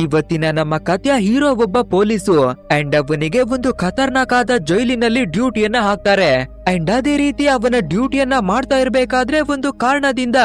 ಇವತ್ತಿನ ನಮ್ಮ ಕಥೆಯ ಹೀರೋ ಒಬ್ಬ ಪೊಲೀಸು ಅಂಡ್ ಅವನಿಗೆ ಒಂದು ಖತರ್ನಾಕ್ ಆದ ಜೈಲಿನಲ್ಲಿ ಡ್ಯೂಟಿಯನ್ನ ಹಾಕ್ತಾರೆ. ಅಂಡ್ ಅದೇ ರೀತಿ ಅವನ ಡ್ಯೂಟಿಯನ್ನ ಮಾಡ್ತಾ ಇರಬೇಕಾದ್ರೆ ಒಂದು ಕಾರಣದಿಂದ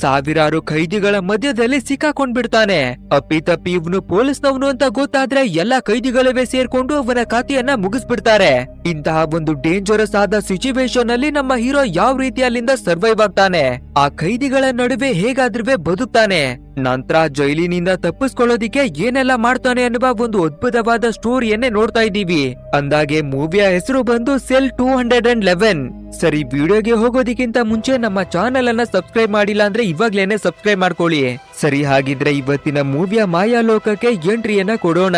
ಸಾವಿರಾರು ಕೈದಿಗಳ ಮಧ್ಯದಲ್ಲಿ ಸಿಕ್ಕಾಕೊಂಡ್ಬಿಡ್ತಾನೆ. ಅಪ್ಪಿ ತಪ್ಪಿ ಇವನು ಪೊಲೀಸ್ನವನು ಅಂತ ಗೊತ್ತಾದ್ರೆ ಎಲ್ಲಾ ಕೈದಿಗಳವೇ ಸೇರ್ಕೊಂಡು ಅವನ ಕಥೆಯನ್ನ ಮುಗಿಸ್ಬಿಡ್ತಾರೆ. ಇಂತಹ ಒಂದು ಡೇಂಜರಸ್ ಆದ ಸಿಚುವೇಶನ್ ಅಲ್ಲಿ ನಮ್ಮ ಹೀರೋ ಯಾವ ರೀತಿ ಅಲ್ಲಿಂದ ಸರ್ವೈವ್ ಆಗ್ತಾನೆ? ಆ ಕೈದಿಗಳ ನಡುವೆ ಹೇಗಾದ್ರೂ ಬದುಕ್ತಾನೆ? ನಂತರ ಜೈಲಿನಿಂದ ತಪ್ಪಿಸ್ಕೊಳ್ಳೋದಿಕ್ಕೆ ಏನೆಲ್ಲ ಮಾಡ್ತಾನೆ ಅನ್ನುವ ಒಂದು ಅದ್ಭುತವಾದ ಸ್ಟೋರಿಯನ್ನೇ ನೋಡ್ತಾ ಇದ್ದೀವಿ. ಅಂದಾಗೆ ಮೂವಿಯ ಹೆಸರು ಬಂದು cell two hundred and eleven ಸರಿ, ವಿಡಿಯೋಗೆ ಹೋಗೋದಕ್ಕಿಂತ ಮುಂಚೆ ನಮ್ಮ ಚಾನೆಲ್ ಅನ್ನ ಸಬ್ಸ್ಕ್ರೈಬ್ ಮಾಡಿಲ್ಲ ಅಂದ್ರೆ ಇವಾಗ್ಲೇನೆ ಸಬ್ಸ್ಕ್ರೈಬ್ ಮಾಡ್ಕೊಳ್ಳಿ. ಸರಿ, ಹಾಗಿದ್ರೆ ಇವತ್ತಿನ ಮೂವಿಯ ಮಾಯಾ ಲೋಕಕ್ಕೆ ಎಂಟ್ರಿಯನ್ನ ಕೊಡೋಣ.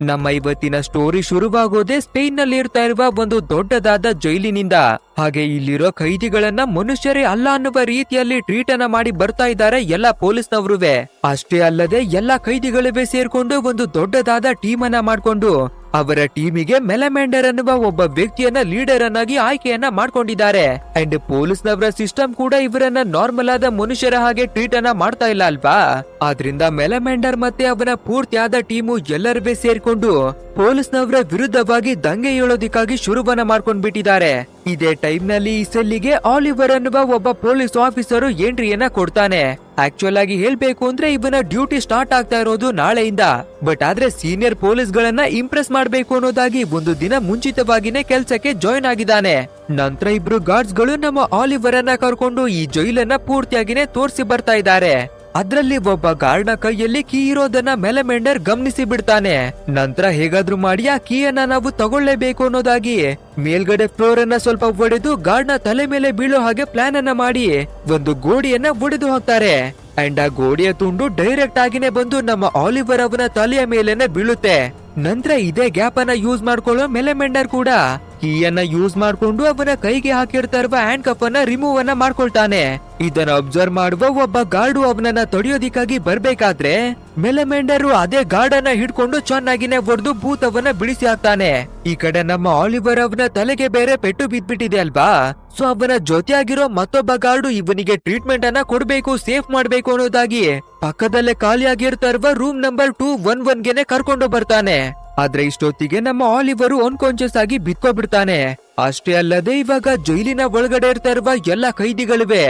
ನಮ್ಮ ಇವತ್ತಿನ ಸ್ಟೋರಿ ಶುರುವಾಗೋದೇ ಸ್ಪೇನ್ನಲ್ಲಿ ಇರ್ತಾ ಇರುವ ಒಂದು ದೊಡ್ಡದಾದ ಜೈಲಿನಿಂದ. ಹಾಗೆ ಇಲ್ಲಿರೋ ಖೈದಿಗಳನ್ನ ಮನುಷ್ಯರೇ ಅಲ್ಲ ಅನ್ನುವ ರೀತಿಯಲ್ಲಿ ಟ್ರೀಟ್ ಅನ್ನ ಮಾಡಿ ಬರ್ತಾ ಇದ್ದಾರೆ ಎಲ್ಲ ಪೊಲೀಸ್ ಪೊಲೀಸ್ನವರುವೆ. ಅಷ್ಟೇ ಅಲ್ಲದೆ ಎಲ್ಲ ಖೈದಿಗಳಿವೆ ಸೇರ್ಕೊಂಡು ಒಂದು ದೊಡ್ಡದಾದ ಟೀಮ್ ಅನ್ನ ಮಾಡ್ಕೊಂಡು ಅವರ ಟೀಮಿಗೆ ಮೆಲಮೆಂಡರ್ ಅನ್ನುವ ಒಬ್ಬ ವ್ಯಕ್ತಿಯನ್ನ ಲೀಡರ್ ಅನ್ನಾಗಿ ಆಯ್ಕೆಯನ್ನ ಮಾಡ್ಕೊಂಡಿದ್ದಾರೆ. ಅಂಡ್ ಪೊಲೀಸ್ನವರ ಸಿಸ್ಟಮ್ ಕೂಡ ಇವರನ್ನ ನಾರ್ಮಲ್ ಆದ ಮನುಷ್ಯರ ಹಾಗೆ ಟ್ರೀಟ್ ಅನ್ನ ಮಾಡ್ತಾ ಇಲ್ಲ ಅಲ್ವಾ? ಆದ್ರಿಂದ ಮೆಲಮೆಂಡರ್ ಮತ್ತೆ ಅವನ ಪೂರ್ತಿಯಾದ ಟೀಮು ಎಲ್ಲರವೇ ಸೇರ್ಕೊಂಡು ಪೊಲೀಸ್ನವರ ವಿರುದ್ಧವಾಗಿ ದಂಗೆ ಏಳೋದಿಕ್ಕಾಗಿ ಶುರುವನ್ನ ಮಾಡ್ಕೊಂಡ್ ಬಿಟ್ಟಿದ್ದಾರೆ ಇದೇ ಟೈಮ್ನಲ್ಲಿ ಈ ಸೆಲ್ಲಿಗೆ ಆಲಿವರ್ ಅನ್ನುವ ಒಬ್ಬ ಪೊಲೀಸ್ ಆಫೀಸರು ಎಂಟ್ರಿಯನ್ನ ಕೊಡ್ತಾನೆ. ಆಕ್ಚುಲ್ ಆಗಿ ಹೇಳ್ಬೇಕು ಅಂದ್ರೆ ಇವನ ಡ್ಯೂಟಿ ಸ್ಟಾರ್ಟ್ ಆಗ್ತಾ ಇರೋದು ನಾಳೆಯಿಂದ. ಬಟ್ ಆದ್ರೆ ಸೀನಿಯರ್ ಪೊಲೀಸ್ ಗಳನ್ನ ಇಂಪ್ರೆಸ್ ಮಾಡ್ಬೇಕು ಅನ್ನೋದಾಗಿ ಒಂದು ದಿನ ಮುಂಚಿತವಾಗಿನೇ ಕೆಲ್ಸಕ್ಕೆ ಜಾಯ್ನ್ ಆಗಿದ್ದಾನೆ. ನಂತರ ಇಬ್ರು ಗಾರ್ಡ್ಸ್ಗಳು ನಮ್ಮ ಆಲಿವರ್ ಅನ್ನ ಕರ್ಕೊಂಡು ಈ ಜೈಲನ್ನ ಪೂರ್ತಿಯಾಗಿನೇ ತೋರಿಸಿ ಬರ್ತಾ ಇದ್ದಾರೆ. ಅದ್ರಲ್ಲಿ ಒಬ್ಬ ಗಾರ್ಡ್ನ ಕೈಯಲ್ಲಿ ಕೀ ಇರೋದನ್ನ ಮೆಲಮೆಂಡರ್ ಗಮನಿಸಿ ಬಿಡ್ತಾನೆ. ನಂತರ ಹೇಗಾದ್ರೂ ಮಾಡಿ ಆ ಕೀಯನ್ನ ನಾವು ತಗೊಳ್ಳೇಬೇಕು ಅನ್ನೋದಾಗಿ. ಮೇಲ್ಗಡೆ ಫ್ಲೋರ್ ಅನ್ನ ಸ್ವಲ್ಪ ಒಡೆದು ಗಾರ್ಡ್ನ ತಲೆ ಮೇಲೆ ಬೀಳೋ ಹಾಗೆ ಪ್ಲಾನ್ ಅನ್ನ ಮಾಡಿ. ಒಂದು ಗೋಡಿಯನ್ನ ಒಡೆದು ಹಾಕ್ತಾರೆ. ಅಂಡ್ ಆ ಗೋಡೆಯ ತುಂಡು ಡೈರೆಕ್ಟ್ ಆಗಿನೇ ಬಂದು ನಮ್ಮ ಆಲಿವರ್ ಅವನ ತಲೆಯ ಮೇಲೆನೆ ಬೀಳುತ್ತೆ. ನಂತರ ಇದೇ ಗ್ಯಾಪ್ ಅನ್ನ ಯೂಸ್ ಮಾಡ್ಕೊಳ್ಳೋ ಮೆಲೆಮೆಂಡರ್ ಕೂಡ. ಕೀಯನ್ನ ಯೂಸ್ ಮಾಡ್ಕೊಂಡು ಅವನ ಕೈಗೆ ಹಾಕಿರ್ತಾ ಇರುವ ಹ್ಯಾಂಡ್ ಕಪ್ ಅನ್ನ ರಿಮೂವ್ ಅನ್ನ ಮಾಡ್ಕೊಳ್ತಾನೆ. ಇದನ್ನ ಅಬ್ಸರ್ವ್ ಮಾಡುವ ಒಬ್ಬ ಗಾರ್ಡು ಅವನನ್ನ ತಡೆಯೋದಿಕ್ಕಾಗಿ ಬರ್ಬೇಕಾದ್ರೆ ಮೆಲೆಮೆಂಡರು ಅದೇ ಗಾರ್ಡ್ ಅನ್ನ ಹಿಡ್ಕೊಂಡು ಚೆನ್ನಾಗಿನೇ ಹೊಡೆದು ಭೂತವನ್ನ ಬಿಡಿಸಿ ಹಾಕ್ತಾನೆ. ಈ ಕಡೆ ನಮ್ಮ ಆಲಿವರ್ ಅವನ ತಲೆಗೆ ಬೇರೆ ಪೆಟ್ಟು ಬಿದ್ಬಿಟ್ಟಿದೆ ಅಲ್ವಾ? ಸೊ ಅವನ ಜೊತೆಯಾಗಿರೋ ಮತ್ತೊಬ್ಬ ಗಾರ್ಡು ಇವನಿಗೆ ಟ್ರೀಟ್ಮೆಂಟ್ ಅನ್ನ ಕೊಡ್ಬೇಕು ಸೇಫ್ ಮಾಡ್ಬೇಕು ಅನ್ನೋದಾಗಿ ಪಕ್ಕದಲ್ಲೇ ಖಾಲಿಯಾಗಿರ್ತಾ ಇರುವ room number two one one ಗೆನೆ ಕರ್ಕೊಂಡು ಬರ್ತಾನೆ. ಆದ್ರೆ ಇಷ್ಟೊತ್ತಿಗೆ ನಮ್ಮ ಆಲಿವರು ಅನ್ಕಾನ್ಶಿಯಸ್ ಆಗಿ ಬಿತ್ಕೊಬಿಡ್ತಾನೆ. ಅಷ್ಟೇ ಅಲ್ಲದೆ ಇವಾಗ ಜೈಲಿನ ಒಳಗಡೆ ಇರ್ತಾ ಇರುವ ಎಲ್ಲ ಕೈದಿಗಳಿವೆ.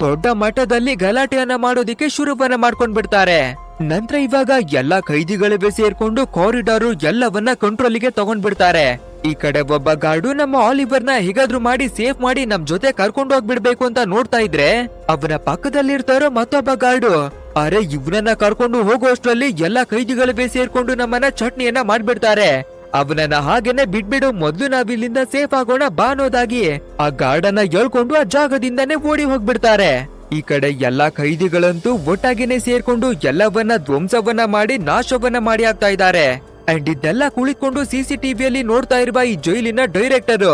ದೊಡ್ಡ ಮಟ್ಟದಲ್ಲಿ ಗಲಾಟೆಯನ್ನ ಮಾಡೋದಿಕ್ಕೆ ಶುರುವನ್ನ ಮಾಡ್ಕೊಂಡ್ ಬಿಡ್ತಾರೆ ನಂತರ ಇವಾಗ ಎಲ್ಲಾ ಕೈದಿಗಳಿವೆ ಸೇರ್ಕೊಂಡು ಕಾರಿಡಾರು ಎಲ್ಲವನ್ನ ಕಂಟ್ರೋಲಿಗೆ ತಗೊಂಡ್ಬಿಡ್ತಾರೆ. ಈ ಕಡೆ ಒಬ್ಬ ಗಾರ್ಡು ನಮ್ಮ ಆಲಿವರ್ನ ಹೇಗಾದ್ರೂ ಮಾಡಿ ಸೇಫ್ ಮಾಡಿ ನಮ್ ಜೊತೆ ಕರ್ಕೊಂಡು ಹೋಗ್ಬಿಡ್ಬೇಕು ಅಂತ ನೋಡ್ತಾ ಇದ್ರೆ, ಅವನ ಪಕ್ಕದಲ್ಲಿರ್ತಾರೋ ಮತ್ತೊಬ್ಬ ಗಾರ್ಡು. ಅರೆ, ಇವನನ್ನ ಕರ್ಕೊಂಡು ಹೋಗುವಷ್ಟರಲ್ಲಿ ಎಲ್ಲಾ ಖೈದಿಗಳಿವೆ ಸೇರ್ಕೊಂಡು ನಮ್ಮನ್ನ ಚಟ್ನಿಯನ್ನ ಮಾಡ್ಬಿಡ್ತಾರೆ. ಅವನನ್ನ ಹಾಗೇನೆ ಬಿಟ್ಬಿಡು, ಮೊದ್ಲು ನಾವಿಲ್ಲಿಂದ ಸೇಫ್ ಆಗೋಣ ಬಾನೋದಾಗಿ ಅನ್ನೋದಾಗಿ. ಆ ಗಾರ್ಡನ್ನ ಎಳ್ಕೊಂಡು ಆ ಜಾಗದಿಂದಾನೇ ಓಡಿ ಹೋಗ್ಬಿಡ್ತಾರೆ. ಈ ಕಡೆ ಎಲ್ಲಾ ಕೈದಿಗಳಂತೂ ಒಟ್ಟಾಗಿನೇ ಸೇರ್ಕೊಂಡು ಎಲ್ಲವನ್ನ ಧ್ವಂಸವನ್ನ ಮಾಡಿ ನಾಶವನ್ನ ಮಾಡಿ ಆಗ್ತಾ ಇದ್ದಾರೆ. ಅಂಡ್ ಇದೆಲ್ಲ ಕುಳಿತುಕೊಂಡು ಸಿಸಿಟಿವಿಯಲ್ಲಿ ನೋಡ್ತಾ ಇರುವ ಈ ಜೈಲಿನ ಡೈರೆಕ್ಟರ್.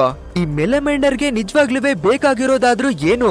ಈ ಮೆಲಮೆಂಡರ್ಗೆ ನಿಜವಾಗ್ಲೂ ಬೇಕಾಗಿರೋದಾದ್ರೂ ಏನು?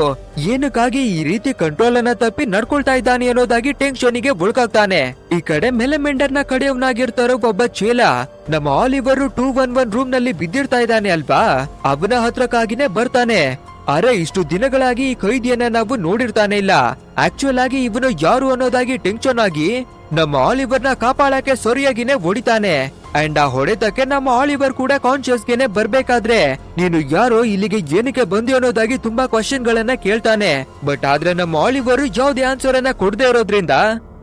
ಏನಕ್ಕಾಗಿ ಈ ರೀತಿ ಕಂಟ್ರೋಲ್ ಅನ್ನ ತಪ್ಪಿ ನಡ್ಕೊಳ್ತಾ ಇದ್ದಾನೆ ಅನ್ನೋದಾಗಿ ಟೆನ್ಷನ್ಗೆ ಉಳ್ಕಾಗ್ತಾನೆ ಈ ಕಡೆ ಮೆಲಮೆಂಡರ್ನ ಕಡೆಯವನಾಗಿರ್ತಾರೋ ಒಬ್ಬ ಚೇಲ ನಮ್ಮ ಆಲಿವರು ಟೂ ಒನ್ ಒನ್ ರೂಮ್ನಲ್ಲಿ ಬಿದ್ದಿರ್ತಾ ಇದ್ದಾನೆ ಅಲ್ವಾ? ಅವನ ಹತ್ರಕ್ಕಾಗಿನೇ ಬರ್ತಾನೆ. ಅರೆ, ಇಷ್ಟು ದಿನಗಳಾಗಿ ಈ ಕೈದಿಯನ್ನ ನಾವು ನೋಡಿರ್ತಾನೆ ಇಲ್ಲ. ಆಕ್ಚುಯಲ್ ಆಗಿ ಇವನು ಯಾರು ಅನ್ನೋದಾಗಿ ಟೆನ್ಷನ್ ಆಗಿ ನಮ್ಮ ಆಲಿವರ್ನ ಕಾಪಾಡಕ್ಕೆ ಸರಿಯಾಗಿನೇ ಹೊಡಿತಾನೆ ಅಂಡ್ ಆ ಹೊಡೆತಕ್ಕೆ ನಮ್ಮ ಆಲಿವರ್ ಕೂಡ ಕಾನ್ಶಿಯಸ್ ಗೆನೆ ಬರ್ಬೇಕಾದ್ರೆ ನೀನು ಯಾರೋ ಇಲ್ಲಿಗೆ ಏನಕ್ಕೆ ಬಂದಿ ಅನ್ನೋದಾಗಿ ತುಂಬಾ ಕ್ವಶನ್ ಗಳನ್ನ ಕೇಳ್ತಾನೆ. ಬಟ್ ಆದ್ರೆ ನಮ್ಮ ಆಲಿವರು ಯಾವ್ದೇ ಆನ್ಸರ್ ಅನ್ನ ಕೊಡದೆ ಇರೋದ್ರಿಂದ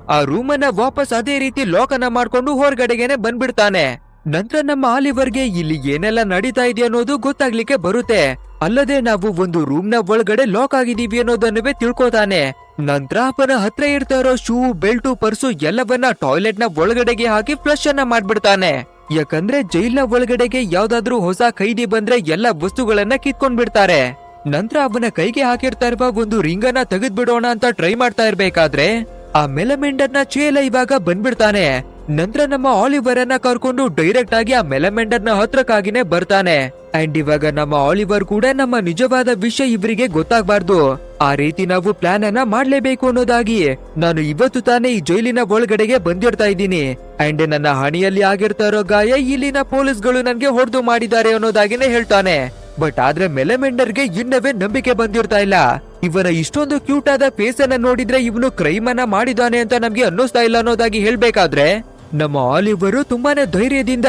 ಆ ರೂಮ್ ಅನ್ನ ವಾಪಸ್ ಅದೇ ರೀತಿ ಲೋಕನ ಮಾಡ್ಕೊಂಡು ಹೊರಗಡೆಗೆನೆ ಬಂದ್ಬಿಡ್ತಾನೆ. ನಂತರ ನಮ್ಮ ಆಲಿವರ್ಗೆ ಇಲ್ಲಿ ಏನೆಲ್ಲ ನಡೀತಾ ಇದೆ ಅನ್ನೋದು ಗೊತ್ತಾಗ್ಲಿಕ್ಕೆ ಬರುತ್ತೆ. ಅಲ್ಲದೆ ನಾವು ಒಂದು ರೂಮ್ನ ಒಳಗಡೆ ಲಾಕ್ ಆಗಿದ್ದೀವಿ ಅನ್ನೋದನ್ನುವೇ ತಿಳ್ಕೊತಾನೆ. ನಂತರ ಅವನ ಹತ್ರ ಇರ್ತಾ ಇರೋ ಶೂ ಬೆಲ್ಟು ಪರ್ಸು ಎಲ್ಲವನ್ನ ಟಾಯ್ಲೆಟ್ನ ಒಳಗಡೆಗೆ ಹಾಕಿ ಫ್ಲಶ್ ಅನ್ನ ಮಾಡ್ಬಿಡ್ತಾನೆ. ಯಾಕಂದ್ರೆ ಜೈಲ್ನ ಒಳಗಡೆಗೆ ಯಾವ್ದಾದ್ರೂ ಹೊಸ ಕೈದಿ ಬಂದ್ರೆ ಎಲ್ಲ ವಸ್ತುಗಳನ್ನ ಕಿತ್ಕೊಂಡ್ ಬಿಡ್ತಾರೆ ನಂತರ ಅವನ ಕೈಗೆ ಹಾಕಿರ್ತಾ ಇರುವ ಒಂದು ರಿಂಗ್ ಅನ್ನ ತೆಗೆದ್ಬಿಡೋಣ ಅಂತ ಟ್ರೈ ಮಾಡ್ತಾ ಇರ್ಬೇಕಾದ್ರೆ, ಆ ಮೆಲಮೆಂಡರ್ನ ಚೇಲ ಇವಾಗ ಬಂದ್ಬಿಡ್ತಾನೆ. ನಂತರ ನಮ್ಮ ಆಲಿವರ್ ಅನ್ನ ಕರ್ಕೊಂಡು ಡೈರೆಕ್ಟ್ ಆಗಿ ಆ ಮೆಲಮೆಂಡರ್ನ ಹತ್ರಕ್ಕಾಗಿನೇ ಬರ್ತಾನೆ. ಅಂಡ್ ಇವಾಗ ನಮ್ಮ ಆಲಿವರ್ ಕೂಡ ನಮ್ಮ ನಿಜವಾದ ವಿಷಯ ಇವರಿಗೆ ಗೊತ್ತಾಗ್ಬಾರ್ದು. ಆ ರೀತಿ ನಾವು ಪ್ಲಾನ್ ಅನ್ನ ಮಾಡ್ಲೇಬೇಕು ಅನ್ನೋದಾಗಿ ನಾನು ಇವತ್ತು ತಾನೇ ಈ ಜೈಲಿನ ಒಳಗಡೆಗೆ ಬಂದಿರ್ತಾ ಇದ್ದೀನಿ. ಅಂಡ್ ನನ್ನ ಹಣಿಯಲ್ಲಿ ಆಗಿರ್ತಾ ಇರೋ ಗಾಯ ಇಲ್ಲಿನ ಪೊಲೀಸ್ಗಳು ನನ್ಗೆ ಹೊಡೆದು ಮಾಡಿದ್ದಾರೆ ಅನ್ನೋದಾಗಿನೇ ಹೇಳ್ತಾನೆ. ಬಟ್ ಆದ್ರೆ ಮೆಲೆಮೆಂಡರ್ಗೆ ಇನ್ನವೇ ನಂಬಿಕೆ ಬಂದಿರ್ತಾ ಇಲ್ಲ. ಇವನ ಇಷ್ಟೊಂದು ಕ್ಯೂಟ್ ಆದ ಫೇಸ್ ಅನ್ನ ನೋಡಿದ್ರೆ ಇವನು ಕ್ರೈಮ್ ಅನ್ನ ಮಾಡಿದಾನೆ ಅಂತ ನಮ್ಗೆ ಅನ್ನಿಸ್ತಾ ಇಲ್ಲ ಅನ್ನೋದಾಗಿ ಹೇಳ್ಬೇಕಾದ್ರೆ ನಮ್ಮ ಆಲಿವರು ತುಂಬಾನೇ ಧೈರ್ಯದಿಂದ